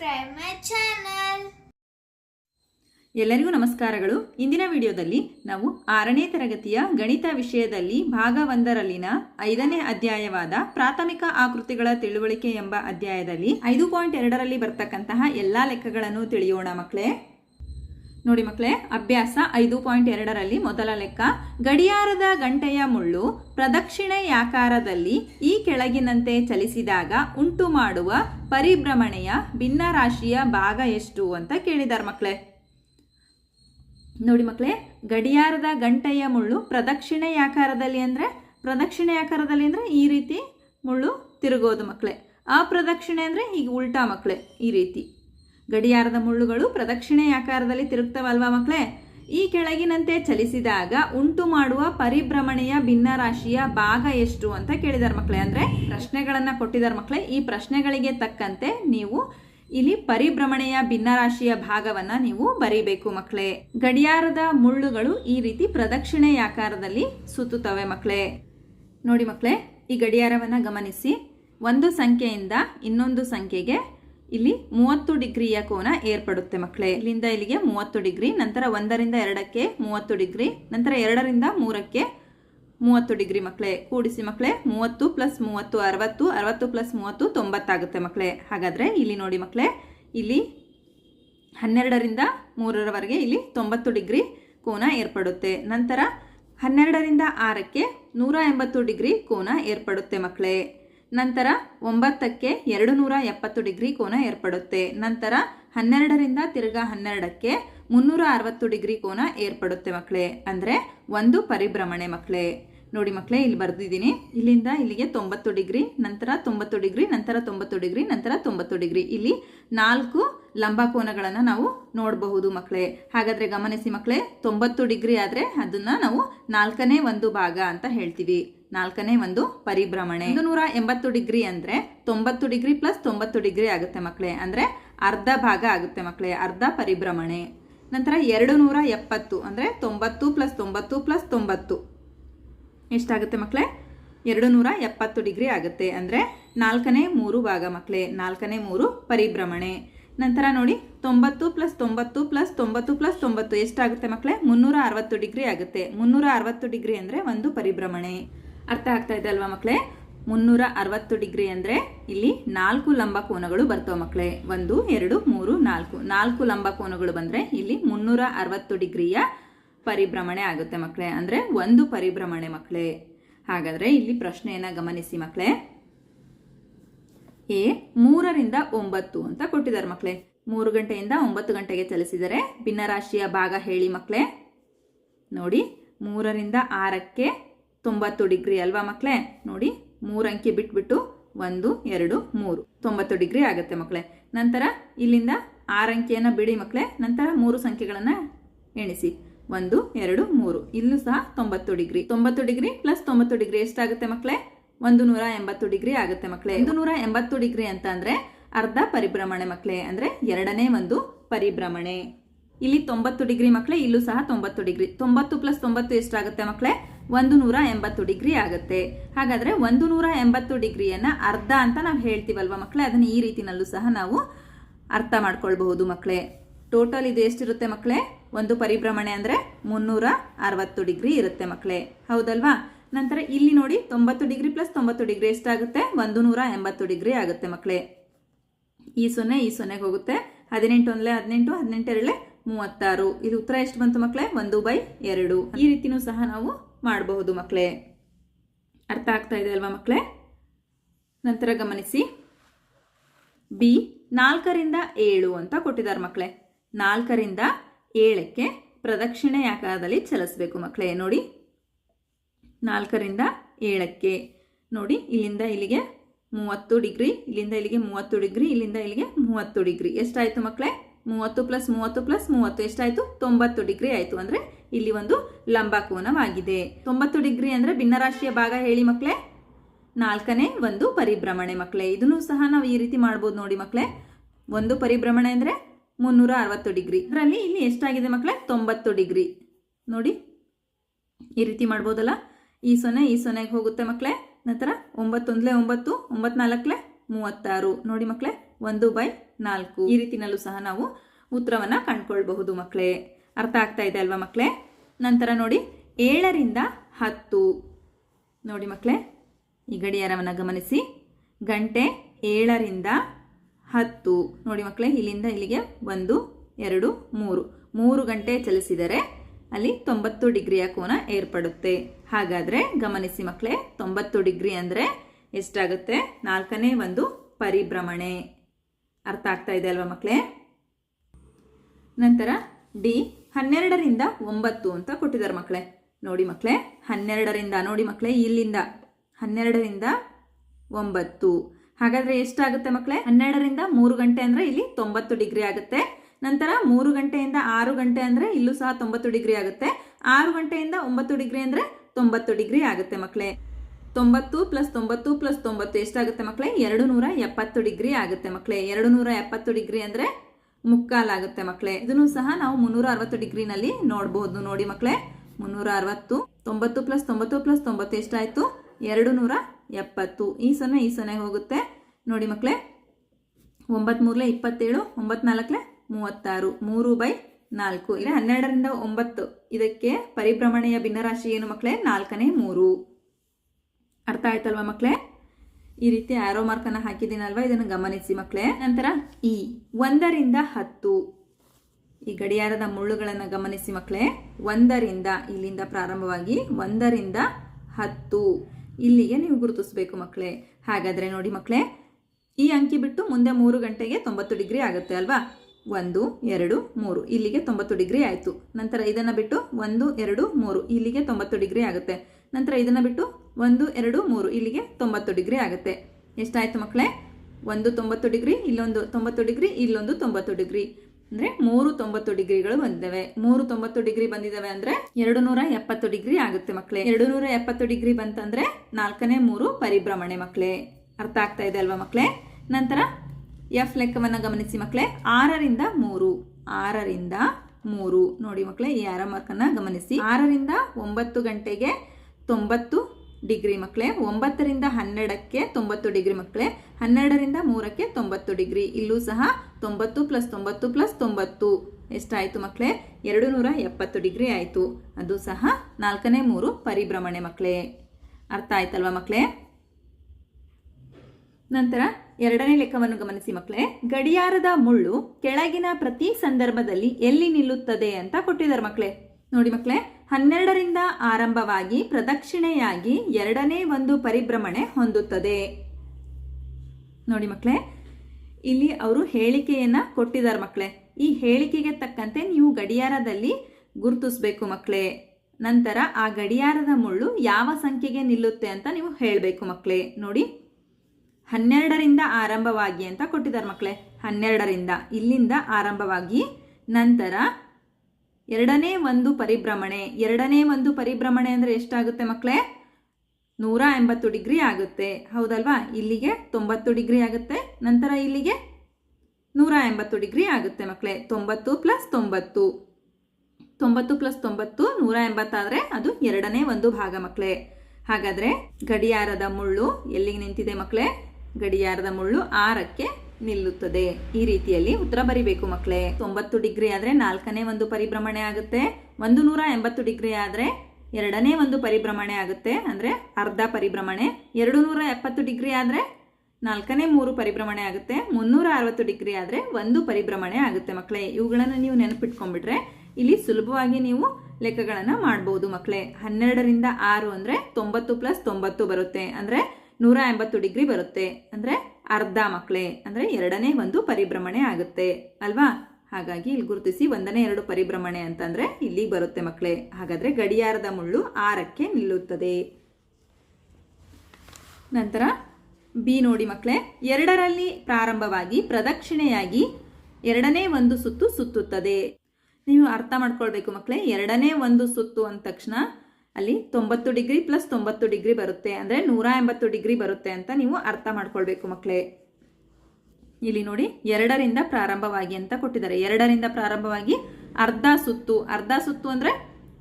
subscribe my channel ಎಲ್ಲರಿಗೂ ನಮಸ್ಕಾರಗಳು. ಇಂದಿನ ವಿಡಿಯೋದಲ್ಲಿ ನಾವು ಆರನೇ ತರಗತಿಯ ಗಣಿತ ವಿಷಯದಲ್ಲಿ ಭಾಗ ಒಂದರಲ್ಲಿನ ಐದನೇ ಅಧ್ಯಾಯವಾದ ಪ್ರಾಥಮಿಕ ಆಕೃತಿಗಳ ತಿಳುವಳಿಕೆ ಎಂಬ ಅಧ್ಯಾಯದಲ್ಲಿ ಐದು ಪಾಯಿಂಟ್ ಎರಡರಲ್ಲಿ ಬರ್ತಕ್ಕಂತಹ ಎಲ್ಲಾ ಲೆಕ್ಕಗಳನ್ನು ತಿಳಿಯೋಣ ಮಕ್ಕಳೇ. ನೋಡಿ ಮಕ್ಕಳೇ, ಅಭ್ಯಾಸ ಐದು ಪಾಯಿಂಟ್ ಎರಡರಲ್ಲಿ ಮೊದಲ ಲೆಕ್ಕ. ಗಡಿಯಾರದ ಗಂಟೆಯ ಮುಳ್ಳು ಪ್ರದಕ್ಷಿಣೆಯಾಕಾರದಲ್ಲಿ ಈ ಕೆಳಗಿನಂತೆ ಚಲಿಸಿದಾಗ ಉಂಟು ಮಾಡುವ ಪರಿಭ್ರಮಣೆಯ ಭಿನ್ನರಾಶಿಯ ಭಾಗ ಎಷ್ಟು ಅಂತ ಕೇಳಿದಾರೆ ಮಕ್ಕಳೇ. ನೋಡಿ ಮಕ್ಕಳೇ, ಗಡಿಯಾರದ ಗಂಟೆಯ ಮುಳ್ಳು ಪ್ರದಕ್ಷಿಣೆ ಆಕಾರದಲ್ಲಿ ಅಂದರೆ, ಪ್ರದಕ್ಷಿಣೆ ಆಕಾರದಲ್ಲಿ ಅಂದರೆ ಈ ರೀತಿ ಮುಳ್ಳು ತಿರುಗೋದು ಮಕ್ಕಳೇ. ಅಪ್ರದಕ್ಷಿಣೆ ಅಂದರೆ ಈಗ ಉಲ್ಟಾ ಮಕ್ಕಳೇ, ಈ ರೀತಿ. ಗಡಿಯಾರದ ಮುಳ್ಳುಗಳು ಪ್ರದಕ್ಷಿಣೆ ಆಕಾರದಲ್ಲಿ ತಿರುಗ್ತವಲ್ವಾ ಮಕ್ಕಳೇ ಈ ಕೆಳಗಿನಂತೆ ಚಲಿಸಿದಾಗ ಉಂಟು ಮಾಡುವ ಪರಿಭ್ರಮಣೆಯ ಭಿನ್ನರಾಶಿಯ ಭಾಗ ಎಷ್ಟು ಅಂತ ಕೇಳಿದಾರೆ ಮಕ್ಕಳೇ ಅಂದರೆ ಪ್ರಶ್ನೆಗಳನ್ನು ಕೊಟ್ಟಿದ್ದಾರೆ ಮಕ್ಕಳೇ ಈ ಪ್ರಶ್ನೆಗಳಿಗೆ ತಕ್ಕಂತೆ ನೀವು ಇಲ್ಲಿ ಪರಿಭ್ರಮಣೆಯ ಭಿನ್ನರಾಶಿಯ ಭಾಗವನ್ನ ನೀವು ಬರೀಬೇಕು ಮಕ್ಕಳೇ ಗಡಿಯಾರದ ಮುಳ್ಳುಗಳು ಈ ರೀತಿ ಪ್ರದಕ್ಷಿಣೆಯಾಕಾರದಲ್ಲಿ ಸುತ್ತುತ್ತವೆ ಮಕ್ಕಳೇ ನೋಡಿ ಮಕ್ಕಳೇ ಈ ಗಡಿಯಾರವನ್ನ ಗಮನಿಸಿ. ಒಂದು ಸಂಖ್ಯೆಯಿಂದ ಇನ್ನೊಂದು ಸಂಖ್ಯೆಗೆ ಇಲ್ಲಿ ಮೂವತ್ತು ಡಿಗ್ರಿಯ ಕೋನ ಏರ್ಪಡುತ್ತೆ ಮಕ್ಕಳೇ ಇಲ್ಲಿಂದ ಇಲ್ಲಿಗೆ ಮೂವತ್ತು ಡಿಗ್ರಿ, ನಂತರ ಒಂದರಿಂದ ಎರಡಕ್ಕೆ ಮೂವತ್ತು ಡಿಗ್ರಿ, ನಂತರ ಎರಡರಿಂದ ಮೂರಕ್ಕೆ ಮೂವತ್ತು ಡಿಗ್ರಿ ಮಕ್ಕಳೇ ಕೂಡಿಸಿ ಮಕ್ಕಳೇ ಮೂವತ್ತು ಪ್ಲಸ್ ಮೂವತ್ತು ಅರವತ್ತು ಅರವತ್ತು ಪ್ಲಸ್ ಮೂವತ್ತು ತೊಂಬತ್ತಾಗುತ್ತೆ ಮಕ್ಕಳೇ ಹಾಗಾದರೆ ಇಲ್ಲಿ ನೋಡಿ ಮಕ್ಕಳೇ ಇಲ್ಲಿ ಹನ್ನೆರಡರಿಂದ ಮೂರರವರೆಗೆ ಇಲ್ಲಿ ತೊಂಬತ್ತು ಡಿಗ್ರಿ ಕೋನ ಏರ್ಪಡುತ್ತೆ. ನಂತರ ಹನ್ನೆರಡರಿಂದ ಆರಕ್ಕೆ ನೂರ ಎಂಬತ್ತು ಡಿಗ್ರಿ ಕೋನ ಏರ್ಪಡುತ್ತೆ ಮಕ್ಕಳೇ ನಂತರ ಒಂಬತ್ತಕ್ಕೆ ಎರಡು ನೂರ ಎಪ್ಪತ್ತು ಡಿಗ್ರಿ ಕೋನ ಏರ್ಪಡುತ್ತೆ. ನಂತರ ಹನ್ನೆರಡರಿಂದ ತಿರ್ಗಾ ಹನ್ನೆರಡಕ್ಕೆ ಮುನ್ನೂರ ಅರವತ್ತು ಡಿಗ್ರಿ ಕೋನ ಏರ್ಪಡುತ್ತೆ ಮಕ್ಕಳೇ ಅಂದರೆ ಒಂದು ಪರಿಭ್ರಮಣೆ ಮಕ್ಕಳೇ ನೋಡಿ ಮಕ್ಕಳೇ ಇಲ್ಲಿ ಬರೆದಿದ್ದೀನಿ. ಇಲ್ಲಿಂದ ಇಲ್ಲಿಗೆ ತೊಂಬತ್ತು ಡಿಗ್ರಿ, ನಂತರ ತೊಂಬತ್ತು ಡಿಗ್ರಿ, ನಂತರ ತೊಂಬತ್ತು ಡಿಗ್ರಿ, ನಂತರ ತೊಂಬತ್ತು ಡಿಗ್ರಿ. ಇಲ್ಲಿ ನಾಲ್ಕು ಲಂಬಕೋನಗಳನ್ನು ನಾವು ನೋಡಬಹುದು ಮಕ್ಕಳೇ ಹಾಗಾದರೆ ಗಮನಿಸಿ ಮಕ್ಕಳೇ ತೊಂಬತ್ತು ಡಿಗ್ರಿ ಆದರೆ ಅದನ್ನು ನಾವು ನಾಲ್ಕನೇ ಒಂದು ಭಾಗ ಅಂತ ಹೇಳ್ತೀವಿ. ನಾಲ್ಕನೇ ಒಂದು ಪರಿಭ್ರಮಣೆ. ಒಂದು ನೂರ ಎಂಬತ್ತು ಡಿಗ್ರಿ ಅಂದರೆ ತೊಂಬತ್ತು ಡಿಗ್ರಿ ಪ್ಲಸ್ ತೊಂಬತ್ತು ಡಿಗ್ರಿ ಆಗುತ್ತೆ ಮಕ್ಕಳೇ ಅಂದರೆ ಅರ್ಧ ಭಾಗ ಆಗುತ್ತೆ ಮಕ್ಕಳೇ ಅರ್ಧ ಪರಿಭ್ರಮಣೆ. ನಂತರ ಎರಡು ನೂರ ಎಪ್ಪತ್ತು ಅಂದರೆ ತೊಂಬತ್ತು ಪ್ಲಸ್ ತೊಂಬತ್ತು ಪ್ಲಸ್ ತೊಂಬತ್ತು. ಎಷ್ಟಾಗುತ್ತೆ ಮಕ್ಕಳೇ ಎರಡು ನೂರ ಎಪ್ಪತ್ತು ಡಿಗ್ರಿ ಆಗುತ್ತೆ ಅಂದರೆ ನಾಲ್ಕನೇ ಮೂರು ಭಾಗ ಮಕ್ಕಳೇ ನಾಲ್ಕನೇ ಮೂರು ಪರಿಭ್ರಮಣೆ. ನಂತರ ನೋಡಿ, ತೊಂಬತ್ತು ಪ್ಲಸ್ ತೊಂಬತ್ತು ಪ್ಲಸ್ ತೊಂಬತ್ತು ಪ್ಲಸ್ ತೊಂಬತ್ತು ಎಷ್ಟಾಗುತ್ತೆ ಮಕ್ಕಳೇ ಮುನ್ನೂರ ಅರವತ್ತು ಡಿಗ್ರಿ ಆಗುತ್ತೆ. ಮುನ್ನೂರ ಅರವತ್ತು ಡಿಗ್ರಿ ಅಂದರೆ ಒಂದು ಪರಿಭ್ರಮಣೆ. ಅರ್ಥ ಆಗ್ತಾ ಇದೆ ಅಲ್ವಾ ಮಕ್ಕಳೇ ಮುನ್ನೂರ ಅರವತ್ತು ಡಿಗ್ರಿ ಅಂದರೆ ಇಲ್ಲಿ ನಾಲ್ಕು ಲಂಬ ಕೋನಗಳು ಬರ್ತವೆ ಮಕ್ಕಳೇ ಒಂದು, ಎರಡು, ಮೂರು, ನಾಲ್ಕು. ನಾಲ್ಕು ಲಂಬ ಕೋನಗಳು ಬಂದರೆ ಇಲ್ಲಿ ಮುನ್ನೂರ ಅರವತ್ತು ಡಿಗ್ರಿಯ ಪರಿಭ್ರಮಣೆ ಆಗುತ್ತೆ ಮಕ್ಕಳೇ ಅಂದರೆ ಒಂದು ಪರಿಭ್ರಮಣೆ ಮಕ್ಕಳೇ ಹಾಗಾದರೆ ಇಲ್ಲಿ ಪ್ರಶ್ನೆಯನ್ನು ಗಮನಿಸಿ ಮಕ್ಕಳೇ ಎ, ಮೂರರಿಂದ ಒಂಬತ್ತು ಅಂತ ಕೊಟ್ಟಿದ್ದಾರೆ ಮಕ್ಕಳೇ ಮೂರು ಗಂಟೆಯಿಂದ ಒಂಬತ್ತು ಗಂಟೆಗೆ ಚಲಿಸಿದರೆ ಭಿನ್ನರಾಶಿಯ ಭಾಗ ಹೇಳಿ ಮಕ್ಕಳೇ ನೋಡಿ, ಮೂರರಿಂದ ಆರಕ್ಕೆ ತೊಂಬತ್ತು ಡಿಗ್ರಿ ಅಲ್ವಾ ಮಕ್ಕಳೇ ನೋಡಿ, ಮೂರು ಅಂಕಿ ಬಿಟ್ಬಿಟ್ಟು ಒಂದು, ಎರಡು, ಮೂರು. ತೊಂಬತ್ತು ಡಿಗ್ರಿ ಆಗುತ್ತೆ ಮಕ್ಕಳೇ ನಂತರ ಇಲ್ಲಿಂದ ಆರು ಅಂಕಿಯನ್ನು ಬಿಡಿ ಮಕ್ಕಳೇ ನಂತರ ಮೂರು ಸಂಖ್ಯೆಗಳನ್ನು ಎಣಿಸಿ. ಒಂದು, ಎರಡು, ಮೂರು. ಇಲ್ಲೂ ಸಹ ತೊಂಬತ್ತು ಡಿಗ್ರಿ. ತೊಂಬತ್ತು ಡಿಗ್ರಿ ಪ್ಲಸ್ ತೊಂಬತ್ತು ಡಿಗ್ರಿ ಎಷ್ಟಾಗುತ್ತೆ ಮಕ್ಕಳೇ ಒಂದು ನೂರ ಎಂಬತ್ತು ಡಿಗ್ರಿ ಆಗುತ್ತೆ ಮಕ್ಕಳೇ ಒಂದು ನೂರ ಎಂಬತ್ತು ಡಿಗ್ರಿ ಅಂತ ಅಂದರೆ ಅರ್ಧ ಪರಿಭ್ರಮಣೆ ಮಕ್ಕಳೇ ಅಂದ್ರೆ ಎರಡನೇ ಒಂದು ಪರಿಭ್ರಮಣೆ. ಇಲ್ಲಿ ತೊಂಬತ್ತು ಡಿಗ್ರಿ ಮಕ್ಕಳೇ ಇಲ್ಲೂ ಸಹ ತೊಂಬತ್ತು ಡಿಗ್ರಿ. ತೊಂಬತ್ತು ಪ್ಲಸ್ ತೊಂಬತ್ತು ಎಷ್ಟಾಗುತ್ತೆ ಮಕ್ಕಳೇ ಒಂದು ನೂರ ಎಂಬತ್ತು ಡಿಗ್ರಿ ಆಗುತ್ತೆ. ಹಾಗಾದ್ರೆ ಒಂದು ನೂರ ಎಂಬತ್ತು ಡಿಗ್ರಿಯನ್ನು ಅರ್ಧ ಅಂತ ನಾವು ಹೇಳ್ತೀವಲ್ವ ಮಕ್ಕಳೇ ಅದನ್ನ ಈ ರೀತಿನಲ್ಲೂ ಸಹ ನಾವು ಅರ್ಥ ಮಾಡ್ಕೊಳ್ಬಹುದು ಮಕ್ಕಳೇ ಟೋಟಲ್ ಇದು ಎಷ್ಟಿರುತ್ತೆ ಮಕ್ಕಳೇ ಒಂದು ಪರಿಭ್ರಮಣೆ ಅಂದರೆ ಮುನ್ನೂರ ಅರವತ್ತು ಡಿಗ್ರಿ ಇರುತ್ತೆ ಮಕ್ಕಳೇ ಹೌದಲ್ವಾ? ನಂತರ ಇಲ್ಲಿ ನೋಡಿ ತೊಂಬತ್ತು ಡಿಗ್ರಿ ಪ್ಲಸ್ ತೊಂಬತ್ತು ಡಿಗ್ರಿ ಎಷ್ಟಾಗುತ್ತೆ? ಒಂದು ನೂರ ಎಂಬತ್ತು ಡಿಗ್ರಿ ಆಗುತ್ತೆ ಮಕ್ಕಳೇ ಈ ಸೊನ್ನೆ, ಈ ಸೊನ್ನೆಗೆ ಹೋಗುತ್ತೆ. ಹದಿನೆಂಟು ಒಂದಲೇ ಹದಿನೆಂಟು ಹದಿನೆಂಟೆರಡಲೆ ಮೂವತ್ತಾರು. ಇದು ಉತ್ತರ ಎಷ್ಟು ಬಂತು ಮಕ್ಕಳೇ ಒಂದು ಬೈ ಎರಡು. ಈ ರೀತಿನೂ ಸಹ ನಾವು ಮಾಡಬಹುದು ಮಕ್ಕಳೇ ಅರ್ಥ ಆಗ್ತಾ ಇದೆ ಅಲ್ವಾ ಮಕ್ಕಳೇ ನಂತರ ಗಮನಿಸಿ. ಬಿ, ನಾಲ್ಕರಿಂದ ಏಳು ಅಂತ ಕೊಟ್ಟಿದ್ದಾರೆ ಮಕ್ಕಳೇ ನಾಲ್ಕರಿಂದ ಏಳಕ್ಕೆ ಪ್ರದಕ್ಷಿಣೆ ಆಕಾರದಲ್ಲಿ ಚಲಿಸಬೇಕು ಮಕ್ಕಳೇ ನೋಡಿ. ನಾಲ್ಕರಿಂದ ಏಳಕ್ಕೆ. ನೋಡಿ, ಇಲ್ಲಿಂದ ಇಲ್ಲಿಗೆ ಮೂವತ್ತು ಡಿಗ್ರಿ, ಇಲ್ಲಿಂದ ಇಲ್ಲಿಗೆ ಮೂವತ್ತು ಡಿಗ್ರಿ, ಇಲ್ಲಿಂದ ಇಲ್ಲಿಗೆ ಮೂವತ್ತು ಡಿಗ್ರಿ. ಎಷ್ಟಾಯಿತು ಮಕ್ಕಳೇ ಮೂವತ್ತು ಪ್ಲಸ್ ಮೂವತ್ತು ಪ್ಲಸ್ ಮೂವತ್ತು. ಎಷ್ಟಾಯಿತು? ತೊಂಬತ್ತು ಡಿಗ್ರಿ ಆಯಿತು. ಅಂದರೆ ಇಲ್ಲಿ ಒಂದು ಲಂಬಕೋನವಾಗಿದೆ ತೊಂಬತ್ತು ಡಿಗ್ರಿ ಅಂದರೆ ಭಿನ್ನರಾಶಿಯ ಭಾಗ ಹೇಳಿ ಮಕ್ಕಳೇ ನಾಲ್ಕನೇ ಒಂದು ಪರಿಭ್ರಮಣೆ ಮಕ್ಕಳೇ ಇದನ್ನು ಸಹ ನಾವು ಈ ರೀತಿ ಮಾಡ್ಬೋದು ನೋಡಿ ಮಕ್ಕಳೇ ಒಂದು ಪರಿಭ್ರಮಣೆ ಅಂದರೆ ಮುನ್ನೂರ ಅರವತ್ತು ಡಿಗ್ರಿ. ಇದರಲ್ಲಿ ಇಲ್ಲಿ ಎಷ್ಟಾಗಿದೆ ಮಕ್ಕಳೇ ತೊಂಬತ್ತು ಡಿಗ್ರಿ. ನೋಡಿ, ಈ ರೀತಿ ಮಾಡ್ಬೋದಲ್ಲ? ಈ ಸೊನೆ ಈ ಸೊನೆಗೆ ಹೋಗುತ್ತೆ ಮಕ್ಕಳೇ ನಂತರ ಒಂಬತ್ತೊಂದಲೇ ಒಂಬತ್ತು ಒಂಬತ್ತು ಮೂವತ್ತಾರು. ನೋಡಿ ಮಕ್ಕಳೇ ಒಂದು ಬೈ ನಾಲ್ಕು. ಈ ರೀತಿನಲ್ಲೂ ಸಹ ನಾವು ಉತ್ತರವನ್ನು ಕಂಡುಕೊಳ್ಬಹುದು ಮಕ್ಕಳೇ ಅರ್ಥ ಆಗ್ತಾ ಇದೆ ಅಲ್ವಾ ಮಕ್ಕಳೇ ನಂತರ ನೋಡಿ, ಏಳರಿಂದ ಹತ್ತು. ನೋಡಿ ಮಕ್ಕಳೇ ಈ ಗಡಿಯಾರವನ್ನು ಗಮನಿಸಿ. ಗಂಟೆ ಏಳರಿಂದ ಹತ್ತು. ನೋಡಿ ಮಕ್ಕಳೇ ಇಲ್ಲಿಂದ ಇಲ್ಲಿಗೆ ಒಂದು, ಎರಡು, ಮೂರು. ಮೂರು ಗಂಟೆ ಚಲಿಸಿದರೆ ಅಲ್ಲಿ ತೊಂಬತ್ತು ಡಿಗ್ರಿಯ ಕೋನ ಏರ್ಪಡುತ್ತೆ. ಹಾಗಾದರೆ ಗಮನಿಸಿ ಮಕ್ಕಳೇ ತೊಂಬತ್ತು ಡಿಗ್ರಿ ಅಂದರೆ ಎಷ್ಟಾಗುತ್ತೆ? ನಾಲ್ಕನೇ ಒಂದು ಪರಿಭ್ರಮಣೆ. ಅರ್ಥ ಆಗ್ತಾ ಇದೆ ಅಲ್ವಾ ಮಕ್ಕಳೇ ನಂತರ ಡಿ ಹನ್ನೆರಡರಿಂದ ಒಂಬತ್ತು ಅಂತ ಕೊಟ್ಟಿದ್ದಾರೆ ಮಕ್ಕಳೇ. ನೋಡಿ ಮಕ್ಕಳೇ, ಹನ್ನೆರಡರಿಂದ, ನೋಡಿ ಮಕ್ಕಳೇ, ಇಲ್ಲಿಂದ ಹನ್ನೆರಡರಿಂದ ಒಂಬತ್ತು. ಹಾಗಾದ್ರೆ ಎಷ್ಟಾಗುತ್ತೆ ಮಕ್ಕಳೇ? ಹನ್ನೆರಡರಿಂದ ಮೂರು ಗಂಟೆ ಅಂದ್ರೆ ಇಲ್ಲಿ ತೊಂಬತ್ತು ಡಿಗ್ರಿ ಆಗುತ್ತೆ. ನಂತರ ಮೂರು ಗಂಟೆಯಿಂದ ಆರು ಗಂಟೆ ಅಂದ್ರೆ ಇಲ್ಲೂ ಸಹ ತೊಂಬತ್ತು ಡಿಗ್ರಿ ಆಗುತ್ತೆ. ಆರು ಗಂಟೆಯಿಂದ ಒಂಬತ್ತು ಡಿಗ್ರಿ ಅಂದ್ರೆ ತೊಂಬತ್ತು ಡಿಗ್ರಿ ಆಗುತ್ತೆ ಮಕ್ಕಳೇ. ತೊಂಬತ್ತು ಪ್ಲಸ್ ತೊಂಬತ್ತು ಪ್ಲಸ್ ತೊಂಬತ್ತು ಎಷ್ಟಾಗುತ್ತೆ ಮಕ್ಕಳೇ? ಎರಡು ನೂರ ಎಪ್ಪತ್ತು ಡಿಗ್ರಿ ಆಗುತ್ತೆ ಮಕ್ಕಳೇ. ಎರಡು ನೂರ ಎಪ್ಪತ್ತು ಡಿಗ್ರಿ ಅಂದ್ರೆ ಮುಕ್ಕಾಲಾಗುತ್ತೆ ಮಕ್ಕಳೇ ಇದನ್ನು ಸಹ ನಾವು ಮುನ್ನೂರ ಅರವತ್ತು ಡಿಗ್ರಿನಲ್ಲಿ ನೋಡಬಹುದು ನೋಡಿ ಮಕ್ಕಳೇ ಮುನ್ನೂರ ಅರವತ್ತು ತೊಂಬತ್ತು ಪ್ಲಸ್ ತೊಂಬತ್ತು ಪ್ಲಸ್ ತೊಂಬತ್ತು ಎಷ್ಟಾಯಿತು? ಎರಡು ನೂರ ಎಪ್ಪತ್ತು ಈ ಸೊನ್ನೆ ಈ ಸೊನ್ನೆ ಹೋಗುತ್ತೆ. ನೋಡಿ ಮಕ್ಕಳೇ ಒಂಬತ್ತು ಮೂರಲೆ ಇಪ್ಪತ್ತೇಳು ಒಂಬತ್ತು ನಾಲ್ಕಲೆ ಮೂವತ್ತಾರು, ಮೂರು ಬೈ ನಾಲ್ಕು. ಇಲ್ಲ ಹನ್ನೆರಡರಿಂದ ಒಂಬತ್ತು. ಇದಕ್ಕೆ ಪರಿಭ್ರಮಣೆಯ ಭಿನ್ನರಾಶಿ ಏನು ಮಕ್ಕಳೇ ನಾಲ್ಕನೇ ಮೂರು. ಅರ್ಥ ಆಯ್ತಲ್ವಾ ಮಕ್ಕಳೇ ಈ ರೀತಿ ಆರೋ ಮಾರ್ಕನ್ನು ಹಾಕಿದ್ದೀನಲ್ವಾ? ಇದನ್ನು ಗಮನಿಸಿ ಮಕ್ಕಳೇ ನಂತರ ಈ ಒಂದರಿಂದ ಹತ್ತು. ಈ ಗಡಿಯಾರದ ಮುಳ್ಳುಗಳನ್ನು ಗಮನಿಸಿ ಮಕ್ಕಳೇ ಒಂದರಿಂದ, ಇಲ್ಲಿಂದ ಪ್ರಾರಂಭವಾಗಿ ಒಂದರಿಂದ ಹತ್ತು. ಇಲ್ಲಿಗೆ ನೀವು ಗುರುತಿಸಬೇಕು ಮಕ್ಕಳೇ ಹಾಗಾದರೆ ನೋಡಿ ಮಕ್ಕಳೇ ಈ ಅಂಕಿ ಬಿಟ್ಟು ಮುಂದೆ ಮೂರು ಗಂಟೆಗೆ ತೊಂಬತ್ತು ಡಿಗ್ರಿ ಆಗುತ್ತೆ ಅಲ್ವಾ? ಒಂದು, ಎರಡು, ಮೂರು. ಇಲ್ಲಿಗೆ ತೊಂಬತ್ತು ಡಿಗ್ರಿ ಆಯಿತು. ನಂತರ ಇದನ್ನು ಬಿಟ್ಟು ಒಂದು, ಎರಡು, ಮೂರು. ಇಲ್ಲಿಗೆ ತೊಂಬತ್ತು ಡಿಗ್ರಿ ಆಗುತ್ತೆ. ನಂತರ ಇದನ್ನು ಬಿಟ್ಟು ಒಂದು, ಎರಡು, ಮೂರು. ಇಲ್ಲಿಗೆ ತೊಂಬತ್ತು ಡಿಗ್ರಿ ಆಗುತ್ತೆ. ಎಷ್ಟಾಯಿತು ಮಕ್ಕಳೇ ಒಂದು ತೊಂಬತ್ತು ಡಿಗ್ರಿ, ಇಲ್ಲೊಂದು ತೊಂಬತ್ತು ಡಿಗ್ರಿ, ಇಲ್ಲೊಂದು ತೊಂಬತ್ತು ಡಿಗ್ರಿ. ಅಂದರೆ ಮೂರು ತೊಂಬತ್ತು ಡಿಗ್ರಿಗಳು ಬಂದಿದ್ದಾವೆ. ಮೂರು ತೊಂಬತ್ತು ಡಿಗ್ರಿ ಬಂದಿದ್ದಾವೆ ಅಂದರೆ ಎರಡು ನೂರ ಎಪ್ಪತ್ತು ಡಿಗ್ರಿ ಆಗುತ್ತೆ ಮಕ್ಕಳೇ ಎರಡು ನೂರ ಎಪ್ಪತ್ತು ಡಿಗ್ರಿ ಬಂತಂದರೆ ನಾಲ್ಕನೇ ಮೂರು ಪರಿಭ್ರಮಣೆ ಮಕ್ಕಳೇ ಅರ್ಥ ಆಗ್ತಾ ಇದೆ ಅಲ್ವಾ ಮಕ್ಕಳೇ ನಂತರ ಎಫ್ ಲೆಕ್ಕವನ್ನು ಗಮನಿಸಿ ಮಕ್ಕಳೇ ಆರರಿಂದ ಮೂರು. ಆರರಿಂದ ಮೂರು. ನೋಡಿ ಮಕ್ಕಳೇ ಈ ಆರ ಮಾರ್ಕನ್ನು ಗಮನಿಸಿ. ಆರರಿಂದ ಒಂಬತ್ತು ಗಂಟೆಗೆ ತೊಂಬತ್ತು ಡಿಗ್ರಿ ಮಕ್ಕಳೇ, ಒಂಬತ್ತರಿಂದ ಹನ್ನೆರಡಕ್ಕೆ ತೊಂಬತ್ತು ಡಿಗ್ರಿ ಮಕ್ಕಳೇ, ಹನ್ನೆರಡರಿಂದ ಮೂರಕ್ಕೆ ತೊಂಬತ್ತು ಡಿಗ್ರಿ. ಇಲ್ಲೂ ಸಹ ತೊಂಬತ್ತು ಪ್ಲಸ್ ತೊಂಬತ್ತು ಪ್ಲಸ್ ತೊಂಬತ್ತು. ಎಷ್ಟಾಯಿತು ಮಕ್ಕಳೇ? ಎರಡು ನೂರ ಎಪ್ಪತ್ತು ಡಿಗ್ರಿ ಆಯಿತು. ಅದು ಸಹ ನಾಲ್ಕನೇ ಮೂರು ಪರಿಭ್ರಮಣೆ ಮಕ್ಕಳೇ. ಅರ್ಥ ಆಯ್ತಲ್ವಾ ಮಕ್ಕಳೇ? ನಂತರ ಎರಡನೇ ಲೆಕ್ಕವನ್ನು ಗಮನಿಸಿ ಮಕ್ಕಳೇ. ಗಡಿಯಾರದ ಮುಳ್ಳು ಕೆಳಗಿನ ಪ್ರತಿ ಸಂದರ್ಭದಲ್ಲಿ ಎಲ್ಲಿ ನಿಲ್ಲುತ್ತದೆ ಅಂತ ಕೊಟ್ಟಿದ್ದಾರೆ ಮಕ್ಕಳೇ. ನೋಡಿ ಮಕ್ಕಳೇ ಹನ್ನೆರಡರಿಂದ ಆರಂಭವಾಗಿ ಪ್ರದಕ್ಷಿಣೆಯಾಗಿ ಎರಡನೇ ಒಂದು ಪರಿಭ್ರಮಣೆ ಹೊಂದುತ್ತದೆ. ನೋಡಿ ಮಕ್ಕಳೇ ಇಲ್ಲಿ ಅವರು ಹೇಳಿಕೆಯನ್ನ ಕೊಟ್ಟಿದ್ದಾರೆ ಮಕ್ಕಳೇ ಈ ಹೇಳಿಕೆಗೆ ತಕ್ಕಂತೆ ನೀವು ಗಡಿಯಾರದಲ್ಲಿ ಗುರುತಿಸ್ಬೇಕು ಮಕ್ಕಳೇ ನಂತರ ಆ ಗಡಿಯಾರದ ಮುಳ್ಳು ಯಾವ ಸಂಖ್ಯೆಗೆ ನಿಲ್ಲುತ್ತೆ ಅಂತ ನೀವು ಹೇಳಬೇಕು ಮಕ್ಕಳೇ ನೋಡಿ, ಹನ್ನೆರಡರಿಂದ ಆರಂಭವಾಗಿ ಅಂತ ಕೊಟ್ಟಿದ್ದಾರೆ ಮಕ್ಕಳೇ ಹನ್ನೆರಡರಿಂದ, ಇಲ್ಲಿಂದ ಆರಂಭವಾಗಿ ನಂತರ ಎರಡನೇ ಒಂದು ಪರಿಭ್ರಮಣೆ. ಎರಡನೇ ಒಂದು ಪರಿಭ್ರಮಣೆ ಅಂದರೆ ಎಷ್ಟಾಗುತ್ತೆ ಮಕ್ಕಳೇ ನೂರ ಎಂಬತ್ತು ಡಿಗ್ರಿ ಆಗುತ್ತೆ. ಹೌದಲ್ವಾ? ಇಲ್ಲಿಗೆ ತೊಂಬತ್ತು ಡಿಗ್ರಿ ಆಗುತ್ತೆ. ನಂತರ ಇಲ್ಲಿಗೆ ನೂರ ಎಂಬತ್ತು ಡಿಗ್ರಿ ಆಗುತ್ತೆ ಮಕ್ಕಳೇ ತೊಂಬತ್ತು ಪ್ಲಸ್ ತೊಂಬತ್ತು. ತೊಂಬತ್ತು ಪ್ಲಸ್ ತೊಂಬತ್ತು ನೂರ ಎಂಬತ್ತಾದರೆ ಅದು ಎರಡನೇ ಒಂದು ಭಾಗ ಮಕ್ಕಳೇ ಹಾಗಾದರೆ ಗಡಿಯಾರದ ಮುಳ್ಳು ಎಲ್ಲಿಗೆ ನಿಂತಿದೆ ಮಕ್ಕಳೇ ಗಡಿಯಾರದ ಮುಳ್ಳು ಆರಕ್ಕೆ ನಿಲ್ಲುತ್ತದೆ. ಈ ರೀತಿಯಲ್ಲಿ ಉತ್ತರ ಬರಿಬೇಕು ಮಕ್ಕಳೇ ತೊಂಬತ್ತು ಡಿಗ್ರಿ ಆದರೆ ನಾಲ್ಕನೇ ಒಂದು ಪರಿಭ್ರಮಣೆ ಆಗುತ್ತೆ. ಒಂದು ನೂರ ಎಂಬತ್ತು ಡಿಗ್ರಿ ಆದರೆ ಎರಡನೇ ಒಂದು ಪರಿಭ್ರಮಣೆ ಆಗುತ್ತೆ. ಅಂದರೆ ಅರ್ಧ ಪರಿಭ್ರಮಣೆ. ಎರಡು ನೂರ ಎಪ್ಪತ್ತು ಡಿಗ್ರಿ ಆದರೆ ನಾಲ್ಕನೇ ಮೂರು ಪರಿಭ್ರಮಣೆ ಆಗುತ್ತೆ. ಮುನ್ನೂರ ಅರವತ್ತು ಡಿಗ್ರಿ ಆದರೆ ಒಂದು ಪರಿಭ್ರಮಣೆ ಆಗುತ್ತೆ ಮಕ್ಕಳೇ ಇವುಗಳನ್ನು ನೀವು ನೆನಪಿಟ್ಕೊಂಡ್ಬಿಟ್ರೆ ಇಲ್ಲಿ ಸುಲಭವಾಗಿ ನೀವು ಲೆಕ್ಕಗಳನ್ನು ಮಾಡ್ಬೋದು ಮಕ್ಕಳೇ ಹನ್ನೆರಡರಿಂದ ಆರು ಅಂದರೆ ತೊಂಬತ್ತು ಪ್ಲಸ್ ತೊಂಬತ್ತು ಬರುತ್ತೆ. ಅಂದರೆ ನೂರ ಎಂಬತ್ತು ಡಿಗ್ರಿ ಬರುತ್ತೆ. ಅಂದರೆ ಅರ್ಧ ಮಕ್ಕಳೇ ಅಂದರೆ ಎರಡನೇ ಒಂದು ಪರಿಭ್ರಮಣೆ ಆಗುತ್ತೆ, ಅಲ್ವಾ? ಹಾಗಾಗಿ ಇಲ್ಲಿ ಗುರುತಿಸಿ ಒಂದನೇ ಎರಡು ಪರಿಭ್ರಮಣೆ ಅಂತಂದರೆ ಇಲ್ಲಿ ಬರುತ್ತೆ ಮಕ್ಕಳೇ ಹಾಗಾದರೆ ಗಡಿಯಾರದ ಮುಳ್ಳು ಆರಕ್ಕೆ ನಿಲ್ಲುತ್ತದೆ. ನಂತರ ಬಿ ನೋಡಿ ಮಕ್ಕಳೇ ಎರಡರಲ್ಲಿ ಪ್ರಾರಂಭವಾಗಿ ಪ್ರದಕ್ಷಿಣೆಯಾಗಿ ಎರಡನೇ ಒಂದು ಸುತ್ತು ಸುತ್ತುತ್ತದೆ. ನೀವು ಅರ್ಥ ಮಾಡ್ಕೊಳ್ಬೇಕು ಮಕ್ಕಳೇ ಎರಡನೇ ಒಂದು ಸುತ್ತು ಅಂದ ತಕ್ಷಣ ಅಲ್ಲಿ ತೊಂಬತ್ತು ಡಿಗ್ರಿ ಪ್ಲಸ್ ತೊಂಬತ್ತು ಡಿಗ್ರಿ ಬರುತ್ತೆ. ಅಂದರೆ ನೂರ ಎಂಬತ್ತು ಡಿಗ್ರಿ ಬರುತ್ತೆ ಅಂತ ನೀವು ಅರ್ಥ ಮಾಡ್ಕೊಳ್ಬೇಕು ಮಕ್ಕಳೇ ಇಲ್ಲಿ ನೋಡಿ, ಎರಡರಿಂದ ಪ್ರಾರಂಭವಾಗಿ ಅಂತ ಕೊಟ್ಟಿದ್ದಾರೆ. ಎರಡರಿಂದ ಪ್ರಾರಂಭವಾಗಿ ಅರ್ಧ ಸುತ್ತು. ಅರ್ಧ ಸುತ್ತು ಅಂದರೆ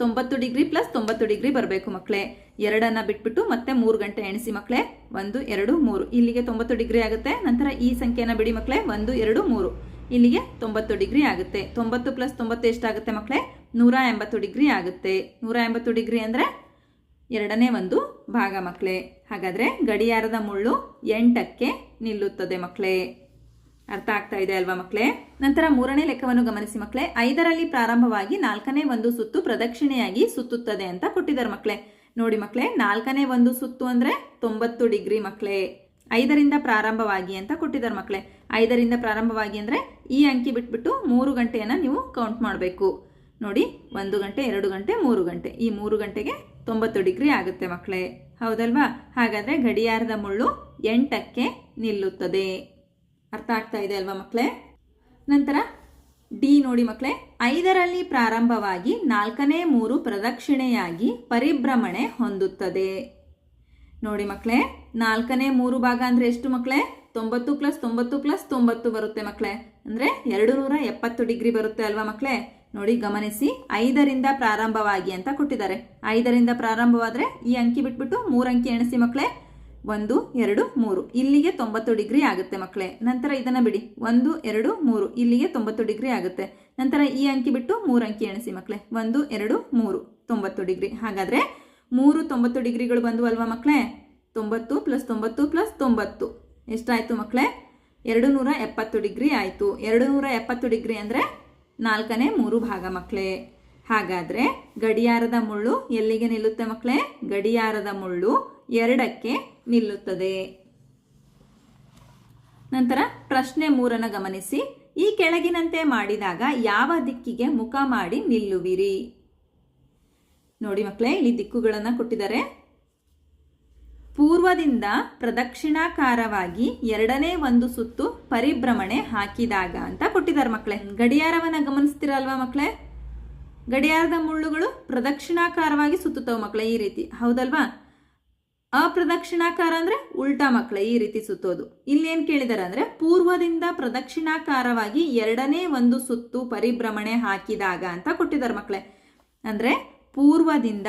ತೊಂಬತ್ತು ಡಿಗ್ರಿ ಪ್ಲಸ್ ತೊಂಬತ್ತು ಡಿಗ್ರಿ ಬರಬೇಕು ಮಕ್ಕಳೇ ಎರಡನ್ನು ಬಿಟ್ಬಿಟ್ಟು ಮತ್ತೆ ಮೂರು ಗಂಟೆ ಎಣಿಸಿ ಮಕ್ಕಳೇ ಒಂದು, ಎರಡು, ಮೂರು. ಇಲ್ಲಿಗೆ ತೊಂಬತ್ತು ಡಿಗ್ರಿ ಆಗುತ್ತೆ. ನಂತರ ಈ ಸಂಖ್ಯೆನ ಬಿಡಿ ಮಕ್ಕಳೇ ಒಂದು, ಎರಡು, ಮೂರು. ಇಲ್ಲಿಗೆ ತೊಂಬತ್ತು ಡಿಗ್ರಿ ಆಗುತ್ತೆ. ತೊಂಬತ್ತು ಪ್ಲಸ್ ತೊಂಬತ್ತು ಎಷ್ಟಾಗುತ್ತೆ ಮಕ್ಕಳೇ ನೂರ ಎಂಬತ್ತು ಡಿಗ್ರಿ ಆಗುತ್ತೆ. ನೂರ ಎಂಬತ್ತು ಡಿಗ್ರಿ ಅಂದರೆ ಎರಡನೇ ಒಂದು ಭಾಗ ಮಕ್ಕಳೇ ಹಾಗಾದರೆ ಗಡಿಯಾರದ ಮುಳ್ಳು ಎಂಟಕ್ಕೆ ನಿಲ್ಲುತ್ತದೆ ಮಕ್ಕಳೇ ಅರ್ಥ ಆಗ್ತಾ ಇದೆ ಅಲ್ವಾ ಮಕ್ಕಳೇ ನಂತರ ಮೂರನೇ ಲೆಕ್ಕವನ್ನು ಗಮನಿಸಿ ಮಕ್ಕಳೇ ಐದರಲ್ಲಿ ಪ್ರಾರಂಭವಾಗಿ ನಾಲ್ಕನೇ ಒಂದು ಸುತ್ತು ಪ್ರದಕ್ಷಿಣೆಯಾಗಿ ಸುತ್ತುತ್ತದೆ ಅಂತ ಕೊಟ್ಟಿದ್ದಾರೆ ಮಕ್ಕಳೇ ನೋಡಿ ಮಕ್ಕಳೇ ನಾಲ್ಕನೇ ಒಂದು ಸುತ್ತು ಅಂದರೆ ತೊಂಬತ್ತು ಡಿಗ್ರಿ ಮಕ್ಕಳೇ ಐದರಿಂದ ಪ್ರಾರಂಭವಾಗಿ ಅಂತ ಕೊಟ್ಟಿದ್ದಾರೆ ಮಕ್ಕಳೇ ಐದರಿಂದ ಪ್ರಾರಂಭವಾಗಿ ಅಂದರೆ ಈ ಅಂಕಿ ಬಿಟ್ಬಿಟ್ಟು ಮೂರು ಗಂಟೆಯನ್ನು ನೀವು ಕೌಂಟ್ ಮಾಡಬೇಕು. ನೋಡಿ, ಒಂದು ಗಂಟೆ, ಎರಡು ಗಂಟೆ, ಮೂರು ಗಂಟೆ. ಈ ಮೂರು ಗಂಟೆಗೆ ತೊಂಬತ್ತು ಡಿಗ್ರಿ ಆಗುತ್ತೆ ಮಕ್ಕಳೇ ಹೌದಲ್ವಾ? ಹಾಗಾದರೆ ಗಡಿಯಾರದ ಮುಳ್ಳು ಎಂಟಕ್ಕೆ ನಿಲ್ಲುತ್ತದೆ. ಅರ್ಥ ಆಗ್ತಾ ಇದೆ ಅಲ್ವಾ ಮಕ್ಕಳೇ ನಂತರ ಡಿ ನೋಡಿ ಮಕ್ಕಳೇ ಐದರಲ್ಲಿ ಪ್ರಾರಂಭವಾಗಿ ನಾಲ್ಕನೇ ಮೂರು ಪ್ರದಕ್ಷಿಣೆಯಾಗಿ ಪರಿಭ್ರಮಣೆ ಹೊಂದುತ್ತದೆ. ನೋಡಿ ಮಕ್ಕಳೇ ನಾಲ್ಕನೇ ಮೂರು ಭಾಗ ಅಂದರೆ ಎಷ್ಟು ಮಕ್ಕಳೇ ತೊಂಬತ್ತು ಪ್ಲಸ್ ತೊಂಬತ್ತು ಪ್ಲಸ್ ತೊಂಬತ್ತು ಬರುತ್ತೆ ಮಕ್ಕಳೇ ಅಂದರೆ ಎರಡು ನೂರ ಎಪ್ಪತ್ತು ಡಿಗ್ರಿ ಬರುತ್ತೆ ಅಲ್ವಾ ಮಕ್ಕಳೇ ನೋಡಿ ಗಮನಿಸಿ, ಐದರಿಂದ ಪ್ರಾರಂಭವಾಗಿ ಅಂತ ಕೊಟ್ಟಿದ್ದಾರೆ. ಐದರಿಂದ ಪ್ರಾರಂಭವಾದರೆ ಈ ಅಂಕಿ ಬಿಟ್ಬಿಟ್ಟು ಮೂರು ಅಂಕಿ ಎಣಿಸಿ ಮಕ್ಕಳೇ ಒಂದು, ಎರಡು, ಮೂರು. ಇಲ್ಲಿಗೆ ತೊಂಬತ್ತು ಡಿಗ್ರಿ ಆಗುತ್ತೆ ಮಕ್ಕಳೇ ನಂತರ ಇದನ್ನ ಬಿಡಿ. ಒಂದು, ಎರಡು, ಮೂರು. ಇಲ್ಲಿಗೆ ತೊಂಬತ್ತು ಡಿಗ್ರಿ ಆಗುತ್ತೆ. ನಂತರ ಈ ಅಂಕಿ ಬಿಟ್ಟು ಮೂರು ಅಂಕಿ ಎಣಿಸಿ ಮಕ್ಕಳೇ ಒಂದು, ಎರಡು, ಮೂರು. ತೊಂಬತ್ತು ಡಿಗ್ರಿ. ಹಾಗಾದ್ರೆ ಮೂರು ತೊಂಬತ್ತು ಡಿಗ್ರಿಗಳು ಬಂದು ಅಲ್ವಾ ಮಕ್ಕಳೇ ತೊಂಬತ್ತು ಪ್ಲಸ್ ತೊಂಬತ್ತು ಪ್ಲಸ್ ತೊಂಬತ್ತು. ಎಷ್ಟಾಯಿತು ಮಕ್ಕಳೇ ಎರಡು ನೂರ ಎಪ್ಪತ್ತು ಡಿಗ್ರಿ ಆಯಿತು. ಎರಡು ನೂರ ಎಪ್ಪತ್ತು ಡಿಗ್ರಿ ಅಂದರೆ ನಾಲ್ಕನೇ ಮೂರು ಭಾಗ ಮಕ್ಕಳೇ ಹಾಗಾದರೆ ಗಡಿಯಾರದ ಮುಳ್ಳು ಎಲ್ಲಿಗೆ ನಿಲ್ಲುತ್ತೆ ಮಕ್ಕಳೇ ಗಡಿಯಾರದ ಮುಳ್ಳು ಎರಡಕ್ಕೆ ನಿಲ್ಲುತ್ತದೆ. ನಂತರ ಪ್ರಶ್ನೆ ಮೂರನ್ನು ಗಮನಿಸಿ. ಈ ಕೆಳಗಿನಂತೆ ಮಾಡಿದಾಗ ಯಾವ ದಿಕ್ಕಿಗೆ ಮುಖ ಮಾಡಿ ನಿಲ್ಲುವಿರಿ? ನೋಡಿ ಮಕ್ಕಳೇ ಇಲ್ಲಿ ದಿಕ್ಕುಗಳನ್ನು ಕೊಟ್ಟಿದ್ದಾರೆ. ಪೂರ್ವದಿಂದ ಪ್ರದಕ್ಷಿಣಾಕಾರವಾಗಿ ಎರಡನೇ ಒಂದು ಸುತ್ತು ಪರಿಭ್ರಮಣೆ ಹಾಕಿದಾಗ ಅಂತ ಕೊಟ್ಟಿದ್ದಾರೆ ಮಕ್ಕಳೇ. ಗಡಿಯಾರವನ್ನ ಗಮನಿಸ್ತೀರಲ್ವಾ ಮಕ್ಕಳೇ? ಗಡಿಯಾರದ ಮುಳ್ಳುಗಳು ಪ್ರದಕ್ಷಿಣಾಕಾರವಾಗಿ ಸುತ್ತುತ್ತವೆ ಮಕ್ಕಳೇ ಈ ರೀತಿ. ಹೌದಲ್ವಾ? ಅಪ್ರದಕ್ಷಿಣಾಕಾರ ಅಂದ್ರೆ ಉಲ್ಟಾ ಮಕ್ಕಳೇ ಈ ರೀತಿ ಸುತ್ತೋದು. ಇಲ್ಲಿ ಏನ್ ಕೇಳಿದಾರೆ ಅಂದ್ರೆ ಪೂರ್ವದಿಂದ ಪ್ರದಕ್ಷಿಣಾಕಾರವಾಗಿ ಎರಡನೇ ಒಂದು ಸುತ್ತು ಪರಿಭ್ರಮಣೆ ಹಾಕಿದಾಗ ಅಂತ ಕೊಟ್ಟಿದ್ದಾರೆ ಮಕ್ಕಳೇ. ಅಂದ್ರೆ ಪೂರ್ವದಿಂದ.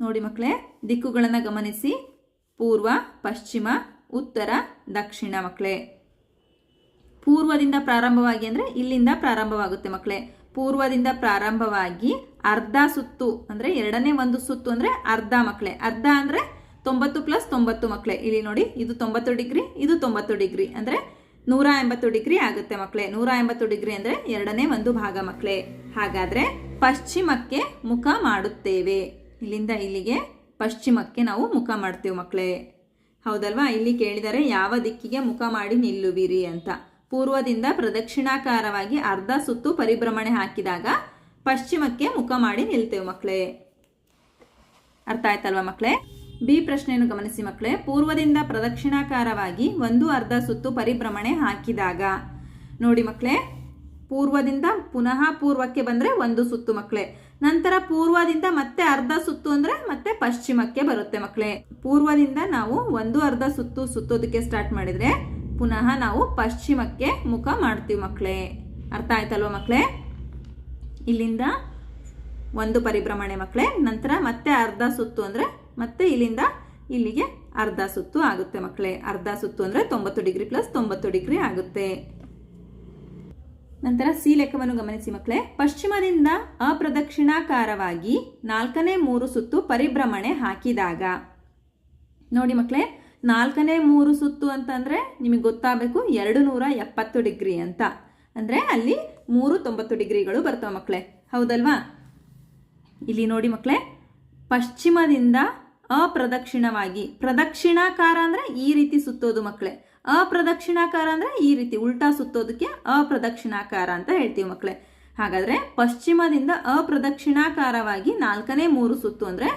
ನೋಡಿ ಮಕ್ಕಳೇ, ದಿಕ್ಕುಗಳನ್ನು ಗಮನಿಸಿ. ಪೂರ್ವ, ಪಶ್ಚಿಮ, ಉತ್ತರ, ದಕ್ಷಿಣ ಮಕ್ಕಳೇ. ಪೂರ್ವದಿಂದ ಪ್ರಾರಂಭವಾಗಿ ಅಂದ್ರೆ ಇಲ್ಲಿಂದ ಪ್ರಾರಂಭವಾಗುತ್ತೆ ಮಕ್ಕಳೇ. ಪೂರ್ವದಿಂದ ಪ್ರಾರಂಭವಾಗಿ ಅರ್ಧ ಸುತ್ತು ಅಂದ್ರೆ ಎರಡನೇ ಒಂದು ಸುತ್ತು ಅಂದ್ರೆ ಅರ್ಧ ಮಕ್ಕಳೇ. ಅರ್ಧ ಅಂದ್ರೆ ತೊಂಬತ್ತು ಪ್ಲಸ್ ತೊಂಬತ್ತು ಮಕ್ಕಳೇ. ಇಲ್ಲಿ ನೋಡಿ, ಇದು ತೊಂಬತ್ತು ಡಿಗ್ರಿ, ಇದು ತೊಂಬತ್ತು ಡಿಗ್ರಿ ಅಂದ್ರೆ ನೂರ ಎಂಬತ್ತು ಡಿಗ್ರಿ ಆಗುತ್ತೆ ಮಕ್ಕಳೇ. ನೂರ ಎಂಬತ್ತು ಡಿಗ್ರಿ ಅಂದ್ರೆ ಎರಡನೇ ಒಂದು ಭಾಗ ಮಕ್ಕಳೇ. ಹಾಗಾದ್ರೆ ಪಶ್ಚಿಮಕ್ಕೆ ಮುಖ ಮಾಡುತ್ತೇವೆ. ಇಲ್ಲಿಂದ ಇಲ್ಲಿಗೆ ಪಶ್ಚಿಮಕ್ಕೆ ನಾವು ಮುಖ ಮಾಡ್ತೀವಿ ಮಕ್ಕಳೇ ಹೌದಲ್ವಾ? ಇಲ್ಲಿ ಕೇಳಿದರೆ ಯಾವ ದಿಕ್ಕಿಗೆ ಮುಖ ಮಾಡಿ ನಿಲ್ಲುವಿರಿ ಅಂತ. ಪೂರ್ವದಿಂದ ಪ್ರದಕ್ಷಿಣಾಕಾರವಾಗಿ ಅರ್ಧ ಸುತ್ತು ಪರಿಭ್ರಮಣೆ ಹಾಕಿದಾಗ ಪಶ್ಚಿಮಕ್ಕೆ ಮುಖ ಮಾಡಿ ನಿಲ್ತೇವೆ ಮಕ್ಕಳೇ ಅರ್ಥ ಆಯ್ತಲ್ವಾ ಮಕ್ಕಳೇ ಬಿ ಪ್ರಶ್ನೆಯನ್ನು ಗಮನಿಸಿ ಮಕ್ಕಳೇ ಪೂರ್ವದಿಂದ ಪ್ರದಕ್ಷಿಣಾಕಾರವಾಗಿ ಒಂದು ಅರ್ಧ ಸುತ್ತು ಪರಿಭ್ರಮಣೆ ಹಾಕಿದಾಗ, ನೋಡಿ ಮಕ್ಕಳೇ ಪೂರ್ವದಿಂದ ಪುನಃ ಪೂರ್ವಕ್ಕೆ ಬಂದ್ರೆ ಒಂದು ಸುತ್ತು ಮಕ್ಕಳೇ ನಂತರ ಪೂರ್ವದಿಂದ ಮತ್ತೆ ಅರ್ಧ ಸುತ್ತು ಅಂದ್ರೆ ಮತ್ತೆ ಪಶ್ಚಿಮಕ್ಕೆ ಬರುತ್ತೆ ಮಕ್ಕಳೇ ಪೂರ್ವದಿಂದ ನಾವು ಒಂದು ಅರ್ಧ ಸುತ್ತು ಸುತ್ತೋದಕ್ಕೆ ಸ್ಟಾರ್ಟ್ ಮಾಡಿದ್ರೆ ಪುನಃ ನಾವು ಪಶ್ಚಿಮಕ್ಕೆ ಮುಖ ಮಾಡ್ತೀವಿ ಮಕ್ಕಳೇ ಅರ್ಥ ಆಯ್ತಲ್ವಾ ಮಕ್ಕಳೇ ಇಲ್ಲಿಂದ ಒಂದು ಪರಿಭ್ರಮಣೆ ಮಕ್ಕಳೇ ನಂತರ ಮತ್ತೆ ಅರ್ಧ ಸುತ್ತು ಅಂದ್ರೆ ಮತ್ತೆ ಇಲ್ಲಿಂದ ಇಲ್ಲಿಗೆ ಅರ್ಧ ಸುತ್ತು ಆಗುತ್ತೆ ಮಕ್ಕಳೇ ಅರ್ಧ ಸುತ್ತು ಅಂದ್ರೆ ತೊಂಬತ್ತು ಡಿಗ್ರಿ ಪ್ಲಸ್ ತೊಂಬತ್ತು ಡಿಗ್ರಿ ಆಗುತ್ತೆ. ನಂತರ ಸಿ ಲೆಕ್ಕವನ್ನು ಗಮನಿಸಿ ಮಕ್ಕಳೇ. ಪಶ್ಚಿಮದಿಂದ ಅಪ್ರದಕ್ಷಿಣಾಕಾರವಾಗಿ ನಾಲ್ಕನೇ ಮೂರು ಸುತ್ತು ಪರಿಭ್ರಮಣೆ ಹಾಕಿದಾಗ. ನೋಡಿ ಮಕ್ಕಳೇ, ನಾಲ್ಕನೇ ಮೂರು ಸುತ್ತು ಅಂತಂದರೆ ನಿಮಗೆ ಗೊತ್ತಾಗಬೇಕು ಎರಡು ನೂರ ಎಪ್ಪತ್ತು ಡಿಗ್ರಿ ಅಂತ. ಅಂದ್ರೆ ಅಲ್ಲಿ ಮೂರು ತೊಂಬತ್ತು ಡಿಗ್ರಿಗಳು ಬರ್ತವೆ ಮಕ್ಕಳೇ. ಹೌದಲ್ವಾ? ಇಲ್ಲಿ ನೋಡಿ ಮಕ್ಕಳೇ, ಪಶ್ಚಿಮದಿಂದ ಅಪ್ರದಕ್ಷಿಣವಾಗಿ. ಪ್ರದಕ್ಷಿಣಾಕಾರ ಅಂದ್ರೆ ಈ ರೀತಿ ಸುತ್ತೋದು ಮಕ್ಕಳೇ ಅಪ್ರದಕ್ಷಿಣಾಕಾರ ಅಂದ್ರೆ ಈ ರೀತಿ ಉಲ್ಟಾ ಸುತ್ತೋದಕ್ಕೆ ಅಪ್ರದಕ್ಷಿಣಾಕಾರ ಅಂತ ಹೇಳ್ತೀವಿ ಮಕ್ಕಳೇ ಹಾಗಾದ್ರೆ ಪಶ್ಚಿಮದಿಂದ ಅಪ್ರದಕ್ಷಿಣಾಕಾರವಾಗಿ ನಾಲ್ಕನೇ ಮೂರು ಸುತ್ತು ಅಂದ್ರೆ,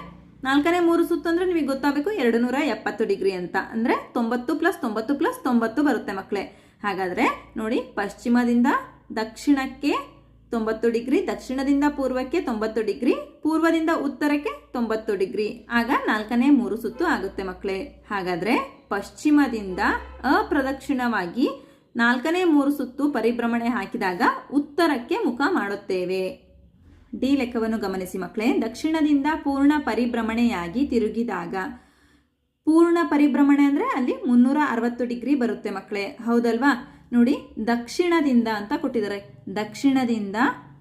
ನಾಲ್ಕನೇ ಮೂರು ಸುತ್ತು ಅಂದ್ರೆ ನಿಮಗೆ ಗೊತ್ತಾಗಬೇಕು ಎರಡು ನೂರ ಎಪ್ಪತ್ತು ಡಿಗ್ರಿ ಅಂತ. ಅಂದ್ರೆ ತೊಂಬತ್ತು ಪ್ಲಸ್ ತೊಂಬತ್ತು ಪ್ಲಸ್ ತೊಂಬತ್ತು ಬರುತ್ತೆ ಮಕ್ಕಳೇ ಹಾಗಾದ್ರೆ ನೋಡಿ, ಪಶ್ಚಿಮದಿಂದ ದಕ್ಷಿಣಕ್ಕೆ ತೊಂಬತ್ತು ಡಿಗ್ರಿ, ದಕ್ಷಿಣದಿಂದ ಪೂರ್ವಕ್ಕೆ ತೊಂಬತ್ತು ಡಿಗ್ರಿ, ಪೂರ್ವದಿಂದ ಉತ್ತರಕ್ಕೆ ತೊಂಬತ್ತು ಡಿಗ್ರಿ. ಆಗ ನಾಲ್ಕನೇ ಮೂರು ಸುತ್ತು ಆಗುತ್ತೆ ಮಕ್ಕಳೇ ಹಾಗಾದ್ರೆ ಪಶ್ಚಿಮದಿಂದ ಅಪ್ರದಕ್ಷಿಣವಾಗಿ ನಾಲ್ಕನೇ ಮೂರು ಸುತ್ತು ಪರಿಭ್ರಮಣೆ ಹಾಕಿದಾಗ ಉತ್ತರಕ್ಕೆ ಮುಖ ಮಾಡುತ್ತೇವೆ. ಡಿ ಲೆಕ್ಕವನ್ನು ಗಮನಿಸಿ ಮಕ್ಕಳೇ ದಕ್ಷಿಣದಿಂದ ಪೂರ್ಣ ಪರಿಭ್ರಮಣೆಯಾಗಿ ತಿರುಗಿದಾಗ, ಪೂರ್ಣ ಪರಿಭ್ರಮಣೆ ಅಂದರೆ ಅಲ್ಲಿ ಮುನ್ನೂರ ಅರವತ್ತು ಡಿಗ್ರಿ ಬರುತ್ತೆ ಮಕ್ಕಳೇ ಹೌದಲ್ವಾ? ನೋಡಿ, ದಕ್ಷಿಣದಿಂದ ಅಂತ ಕೊಟ್ಟಿದ್ದಾರೆ. ದಕ್ಷಿಣದಿಂದ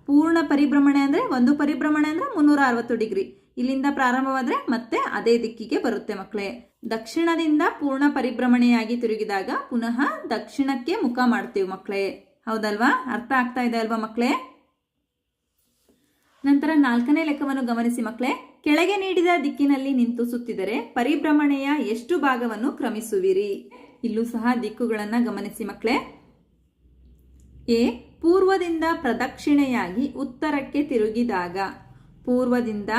ಪೂರ್ಣ ಪರಿಭ್ರಮಣೆ ಅಂದರೆ ಒಂದು ಪರಿಭ್ರಮಣೆ ಅಂದರೆ ಮುನ್ನೂರ ಅರವತ್ತು ಡಿಗ್ರಿ. ಇಲ್ಲಿಂದ ಪ್ರಾರಂಭವಾದರೆ ಮತ್ತೆ ಅದೇ ದಿಕ್ಕಿಗೆ ಬರುತ್ತೆ ಮಕ್ಕಳೇ. ದಕ್ಷಿಣದಿಂದ ಪೂರ್ಣ ಪರಿಭ್ರಮಣೆಯಾಗಿ ತಿರುಗಿದಾಗ ಪುನಃ ದಕ್ಷಿಣಕ್ಕೆ ಮುಖ ಮಾಡ್ತೀವಿ ಮಕ್ಕಳೇ. ಹೌದಲ್ವಾ? ಅರ್ಥ ಆಗ್ತಾ ಇದೆ ಅಲ್ವಾ ಮಕ್ಕಳೇ? ನಂತರ ನಾಲ್ಕನೇ ಲೆಕ್ಕವನ್ನು ಗಮನಿಸಿ ಮಕ್ಕಳೇ. ಕೆಳಗೆ ನೀಡಿದ ದಿಕ್ಕಿನಲ್ಲಿ ನಿಂತು ಸುತ್ತಿದರೆ ಪರಿಭ್ರಮಣೆಯ ಎಷ್ಟು ಭಾಗವನ್ನು ಕ್ರಮಿಸುವಿರಿ? ಇಲ್ಲೂ ಸಹ ದಿಕ್ಕುಗಳನ್ನು ಗಮನಿಸಿ ಮಕ್ಕಳೇ ಎ, ಪೂರ್ವದಿಂದ ಪ್ರದಕ್ಷಿಣೆಯಾಗಿ ಉತ್ತರಕ್ಕೆ ತಿರುಗಿದಾಗ. ಪೂರ್ವದಿಂದ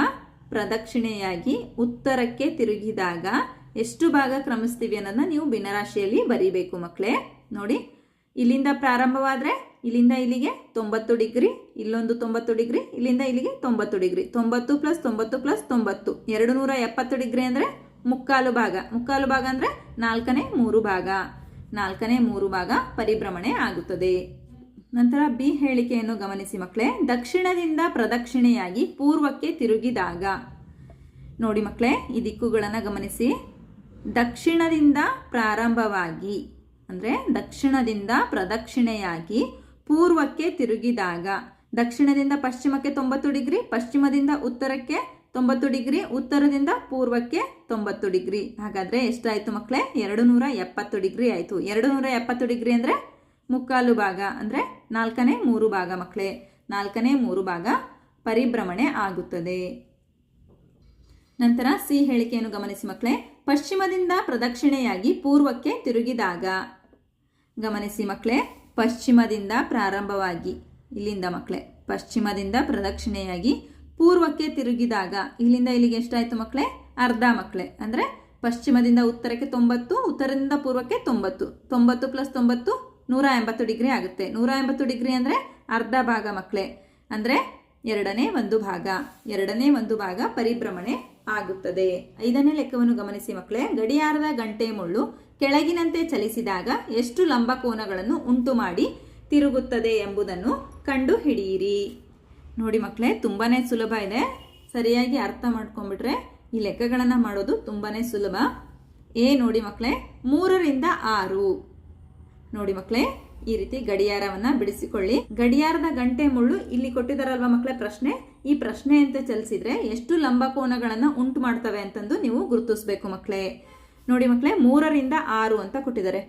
ಪ್ರದಕ್ಷಿಣೆಯಾಗಿ ಉತ್ತರಕ್ಕೆ ತಿರುಗಿದಾಗ ಎಷ್ಟು ಭಾಗ ಕ್ರಮಿಸ್ತೀವಿ ಅನ್ನೋದನ್ನ ನೀವು ಭಿನ್ನರಾಶಿಯಲ್ಲಿ ಬರೀಬೇಕು ಮಕ್ಕಳೇ ನೋಡಿ, ಇಲ್ಲಿಂದ ಪ್ರಾರಂಭವಾದರೆ ಇಲ್ಲಿಂದ ಇಲ್ಲಿಗೆ ತೊಂಬತ್ತು ಡಿಗ್ರಿ, ಇಲ್ಲೊಂದು ತೊಂಬತ್ತು ಡಿಗ್ರಿ, ಇಲ್ಲಿಂದ ಇಲ್ಲಿಗೆ ತೊಂಬತ್ತು ಡಿಗ್ರಿ. ತೊಂಬತ್ತು ಪ್ಲಸ್ ತೊಂಬತ್ತು ಪ್ಲಸ್ ತೊಂಬತ್ತು. ಎರಡು ನೂರ ಎಪ್ಪತ್ತು ಡಿಗ್ರಿ ಅಂದರೆ ಮುಕ್ಕಾಲು ಭಾಗ. ಮುಕ್ಕಾಲು ಭಾಗ ಅಂದರೆ ನಾಲ್ಕನೇ ಮೂರು ಭಾಗ. ನಾಲ್ಕನೇ ಮೂರು ಭಾಗ ಪರಿಭ್ರಮಣೆ ಆಗುತ್ತದೆ. ನಂತರ ಬಿ ಹೇಳಿಕೆಯನ್ನು ಗಮನಿಸಿ ಮಕ್ಕಳೇ. ದಕ್ಷಿಣದಿಂದ ಪ್ರದಕ್ಷಿಣೆಯಾಗಿ ಪೂರ್ವಕ್ಕೆ ತಿರುಗಿದಾಗ. ನೋಡಿ ಮಕ್ಕಳೇ, ಈ ದಿಕ್ಕುಗಳನ್ನು ಗಮನಿಸಿ. ದಕ್ಷಿಣದಿಂದ ಪ್ರಾರಂಭವಾಗಿ, ಅಂದರೆ ದಕ್ಷಿಣದಿಂದ ಪ್ರದಕ್ಷಿಣೆಯಾಗಿ ಪೂರ್ವಕ್ಕೆ ತಿರುಗಿದಾಗ. ದಕ್ಷಿಣದಿಂದ ಪಶ್ಚಿಮಕ್ಕೆ ತೊಂಬತ್ತು ಡಿಗ್ರಿ, ಪಶ್ಚಿಮದಿಂದ ಉತ್ತರಕ್ಕೆ ತೊಂಬತ್ತು ಡಿಗ್ರಿ, ಉತ್ತರದಿಂದ ಪೂರ್ವಕ್ಕೆ ತೊಂಬತ್ತು ಡಿಗ್ರಿ. ಹಾಗಾದರೆ ಎಷ್ಟಾಯಿತು ಮಕ್ಕಳೇ ಎರಡು ನೂರ ಎಪ್ಪತ್ತು ಡಿಗ್ರಿ ಆಯಿತು. ಎರಡು ನೂರ ಎಪ್ಪತ್ತು ಡಿಗ್ರಿ ಅಂದರೆ ಮುಕ್ಕಾಲು ಭಾಗ, ಅಂದರೆ ನಾಲ್ಕನೇ ಮೂರು ಭಾಗ ಮಕ್ಕಳೇ ನಾಲ್ಕನೇ ಮೂರು ಭಾಗ ಪರಿಭ್ರಮಣೆ ಆಗುತ್ತದೆ. ನಂತರ ಸಿ ಹೇಳಿಕೆಯನ್ನು ಗಮನಿಸಿ ಮಕ್ಕಳೇ ಪಶ್ಚಿಮದಿಂದ ಪ್ರದಕ್ಷಿಣೆಯಾಗಿ ಪೂರ್ವಕ್ಕೆ ತಿರುಗಿದಾಗ. ಗಮನಿಸಿ ಮಕ್ಕಳೇ ಪಶ್ಚಿಮದಿಂದ ಪ್ರಾರಂಭವಾಗಿ ಇಲ್ಲಿಂದ ಮಕ್ಕಳೇ ಪಶ್ಚಿಮದಿಂದ ಪ್ರದಕ್ಷಿಣೆಯಾಗಿ ಪೂರ್ವಕ್ಕೆ ತಿರುಗಿದಾಗ, ಇಲ್ಲಿಂದ ಇಲ್ಲಿಗೆ ಎಷ್ಟಾಯಿತು ಮಕ್ಕಳೇ ಅರ್ಧ ಮಕ್ಕಳೇ ಅಂದರೆ ಪಶ್ಚಿಮದಿಂದ ಉತ್ತರಕ್ಕೆ ತೊಂಬತ್ತು, ಉತ್ತರದಿಂದ ಪೂರ್ವಕ್ಕೆ ತೊಂಬತ್ತು. ತೊಂಬತ್ತು ಪ್ಲಸ್ ತೊಂಬತ್ತು, ನೂರ ಎಂಬತ್ತು ಡಿಗ್ರಿ ಆಗುತ್ತೆ. ನೂರ ಎಂಬತ್ತು ಡಿಗ್ರಿ ಅಂದರೆ ಅರ್ಧ ಭಾಗ ಮಕ್ಕಳೇ ಅಂದರೆ ಎರಡನೇ ಒಂದು ಭಾಗ. ಎರಡನೇ ಒಂದು ಭಾಗ ಪರಿಭ್ರಮಣೆ ಆಗುತ್ತದೆ. ಐದನೇ ಲೆಕ್ಕವನ್ನು ಗಮನಿಸಿ ಮಕ್ಕಳೇ ಗಡಿಯಾರದ ಗಂಟೆ ಮುಳ್ಳು ಕೆಳಗಿನಂತೆ ಚಲಿಸಿದಾಗ ಎಷ್ಟು ಲಂಬ ಕೋನಗಳನ್ನು ಉಂಟು ಮಾಡಿ ತಿರುಗುತ್ತದೆ ಎಂಬುದನ್ನು ಕಂಡು ಹಿಡಿಯಿರಿ ನೋಡಿ ಮಕ್ಕಳೇ ತುಂಬಾ ಸುಲಭ ಇದೆ. ಸರಿಯಾಗಿ ಅರ್ಥ ಮಾಡ್ಕೊಂಡ್ಬಿಟ್ರೆ ಈ ಲೆಕ್ಕಗಳನ್ನು ಮಾಡೋದು ತುಂಬಾ ಸುಲಭ. ಏ, ನೋಡಿ ಮಕ್ಕಳೇ ಮೂರರಿಂದ ಆರು. ನೋಡಿ ಮಕ್ಕಳೇ ಈ ರೀತಿ ಗಡಿಯಾರವನ್ನ ಬಿಡಿಸಿಕೊಳ್ಳಿ. ಗಡಿಯಾರದ ಗಂಟೆ ಮುಳ್ಳು ಇಲ್ಲಿ ಕೊಟ್ಟಿದ್ದಾರಲ್ವ ಮಕ್ಕಳೇ ಪ್ರಶ್ನೆ? ಈ ಪ್ರಶ್ನೆ ಅಂತ ಚಲಿಸಿದ್ರೆ ಎಷ್ಟು ಲಂಬಕೋನಗಳನ್ನು ಉಂಟು ಮಾಡ್ತವೆ ಅಂತಂದು ನೀವು ಗುರುತಿಸ್ಬೇಕು ಮಕ್ಕಳೇ ನೋಡಿ ಮಕ್ಕಳೇ ಮೂರರಿಂದ ಆರು ಅಂತ ಕೊಟ್ಟಿದ್ದಾರೆ.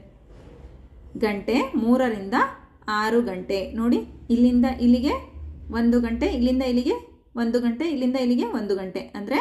ಗಂಟೆ, ಮೂರರಿಂದ ಆರು ಗಂಟೆ. ನೋಡಿ, ಇಲ್ಲಿಂದ ಇಲ್ಲಿಗೆ ಒಂದು ಗಂಟೆ, ಇಲ್ಲಿಂದ ಇಲ್ಲಿಗೆ ಒಂದು ಗಂಟೆ, ಇಲ್ಲಿಂದ ಇಲ್ಲಿಗೆ ಒಂದು ಗಂಟೆ. ಅಂದರೆ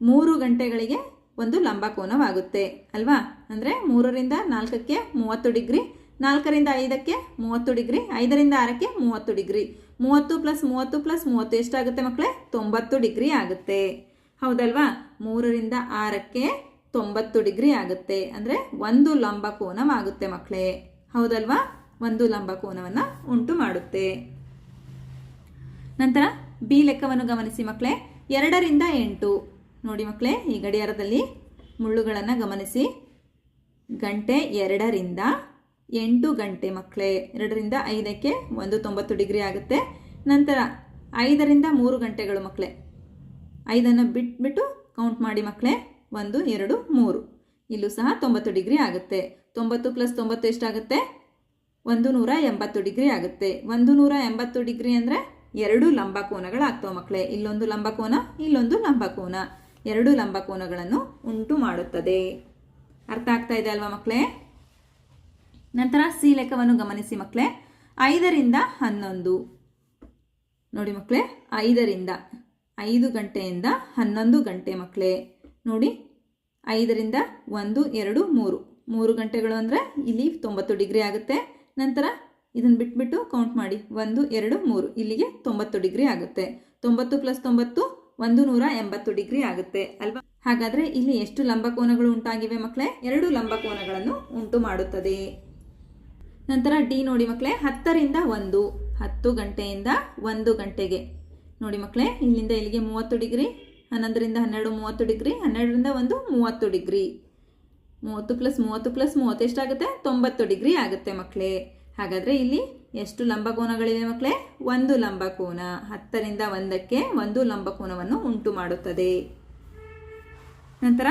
ಮೂರು ಗಂಟೆಗಳಿಗೆ ಒಂದು ಲಂಬಕೋನವಾಗುತ್ತೆ ಅಲ್ವಾ? ಅಂದರೆ ಮೂರರಿಂದ ನಾಲ್ಕಕ್ಕೆ ಮೂವತ್ತು ಡಿಗ್ರಿ, ನಾಲ್ಕರಿಂದ ಐದಕ್ಕೆ ಮೂವತ್ತು ಡಿಗ್ರಿ, ಐದರಿಂದ ಆರಕ್ಕೆ ಮೂವತ್ತು ಡಿಗ್ರಿ. ಮೂವತ್ತು ಪ್ಲಸ್ ಮೂವತ್ತು ಪ್ಲಸ್ ಮೂವತ್ತು ಎಷ್ಟಾಗುತ್ತೆ ಮಕ್ಕಳೇ? ತೊಂಬತ್ತು ಡಿಗ್ರಿ ಆಗುತ್ತೆ. ಹೌದಲ್ವಾ? ಮೂರರಿಂದ ಆರಕ್ಕೆ ತೊಂಬತ್ತು ಡಿಗ್ರಿ ಆಗುತ್ತೆ. ಅಂದರೆ ಒಂದು ಲಂಬಕೋನವಾಗುತ್ತೆ ಮಕ್ಕಳೇ. ಹೌದಲ್ವಾ? ಒಂದು ಲಂಬಕೋನವನ್ನು ಉಂಟು ಮಾಡುತ್ತೆ. ನಂತರ ಬಿ ಲೆಕ್ಕವನ್ನು ಗಮನಿಸಿ ಮಕ್ಕಳೇ. ಎರಡರಿಂದ ಎಂಟು. ನೋಡಿ ಮಕ್ಕಳೇ, ಈ ಗಡಿಯಾರದಲ್ಲಿ ಮುಳ್ಳುಗಳನ್ನು ಗಮನಿಸಿ. ಗಂಟೆ ಎರಡರಿಂದ ಎಂಟು ಗಂಟೆ ಮಕ್ಕಳೇ. ಎರಡರಿಂದ ಐದಕ್ಕೆ ಒಂದು ತೊಂಬತ್ತು ಡಿಗ್ರಿ ಆಗುತ್ತೆ. ನಂತರ ಐದರಿಂದ ಮೂರು ಗಂಟೆಗಳು ಮಕ್ಕಳೇ. ಐದನ್ನು ಬಿಟ್ಬಿಟ್ಟು ಕೌಂಟ್ ಮಾಡಿ ಮಕ್ಕಳೇ. ಒಂದು, ಎರಡು, ಮೂರು. ಇಲ್ಲೂ ಸಹ ತೊಂಬತ್ತು ಡಿಗ್ರಿ ಆಗುತ್ತೆ. ತೊಂಬತ್ತು ಪ್ಲಸ್ ತೊಂಬತ್ತು ಎಷ್ಟಾಗುತ್ತೆ? ಒಂದು ನೂರ ಎಂಬತ್ತು ಡಿಗ್ರಿ ಆಗುತ್ತೆ. ಒಂದು ನೂರ ಎಂಬತ್ತು ಡಿಗ್ರಿ ಅಂದರೆ ಎರಡು ಲಂಬಕೋನಗಳಾಗ್ತವೆ ಮಕ್ಕಳೇ ಇಲ್ಲೊಂದು ಲಂಬಕೋನ ಇಲ್ಲೊಂದು ಲಂಬಕೋನ ಎರಡು ಲಂಬಕೋನಗಳನ್ನು ಉಂಟು ಮಾಡುತ್ತದೆ. ಅರ್ಥ ಆಗ್ತಾ ಇದೆ ಅಲ್ವಾ ಮಕ್ಕಳೇ ನಂತರ ಸಿ ಲೆಕ್ಕವನ್ನು ಗಮನಿಸಿ ಮಕ್ಕಳೇ ಐದರಿಂದ ಹನ್ನೊಂದು. ನೋಡಿ ಮಕ್ಕಳೇ ಐದರಿಂದ ಐದು ಗಂಟೆಯಿಂದ ಹನ್ನೊಂದು ಗಂಟೆ ಮಕ್ಕಳೇ ನೋಡಿ, ಐದರಿಂದ ಒಂದು, ಎರಡು, ಮೂರು. ಮೂರು ಗಂಟೆಗಳು ಅಂದರೆ ಇಲ್ಲಿ ತೊಂಬತ್ತು ಡಿಗ್ರಿ ಆಗುತ್ತೆ. ನಂತರ ಇದನ್ನು ಬಿಟ್ಬಿಟ್ಟು ಕೌಂಟ್ ಮಾಡಿ. ಒಂದು, ಎರಡು, ಮೂರು. ಇಲ್ಲಿಗೆ ತೊಂಬತ್ತು ಡಿಗ್ರಿ ಆಗುತ್ತೆ. ತೊಂಬತ್ತು ಪ್ಲಸ್ ತೊಂಬತ್ತು, ಒಂದು ನೂರ ಎಂಬತ್ತು ಡಿಗ್ರಿ ಆಗುತ್ತೆ. ಅಲ್ವಾ? ಹಾಗಾದರೆ ಇಲ್ಲಿ ಎಷ್ಟು ಲಂಬಕೋನಗಳು ಉಂಟಾಗಿವೆ ಮಕ್ಕಳೇ ಎರಡು ಲಂಬಕೋನಗಳನ್ನು ಉಂಟು ಮಾಡುತ್ತದೆ. ನಂತರ ಡಿ ನೋಡಿ ಮಕ್ಕಳೇ ಹತ್ತರಿಂದ ಒಂದು, ಹತ್ತು ಗಂಟೆಯಿಂದ ಒಂದು ಗಂಟೆಗೆ. ನೋಡಿ ಮಕ್ಕಳೇ ಇಲ್ಲಿಂದ ಇಲ್ಲಿಗೆ ಮೂವತ್ತು ಡಿಗ್ರಿ, ಹನ್ನೊಂದರಿಂದ ಹನ್ನೆರಡು ಮೂವತ್ತು ಡಿಗ್ರಿ, ಹನ್ನೆರಡರಿಂದ ಒಂದು ಮೂವತ್ತು ಡಿಗ್ರಿ. ಮೂವತ್ತು ಪ್ಲಸ್ ಮೂವತ್ತು ಪ್ಲಸ್ ಮೂವತ್ತು ಎಷ್ಟಾಗುತ್ತೆ ತೊಂಬತ್ತು ಡಿಗ್ರಿ ಆಗುತ್ತೆ ಮಕ್ಕಳೇ ಹಾಗಾದರೆ ಇಲ್ಲಿ ಎಷ್ಟು ಲಂಬಕೋನಗಳಿವೆ ಮಕ್ಕಳೇ? ಒಂದು ಲಂಬಕೋನ ಹತ್ತರಿಂದ ಒಂದಕ್ಕೆ ಒಂದು ಲಂಬಕೋನವನ್ನು ಉಂಟು ಮಾಡುತ್ತದೆ. ನಂತರ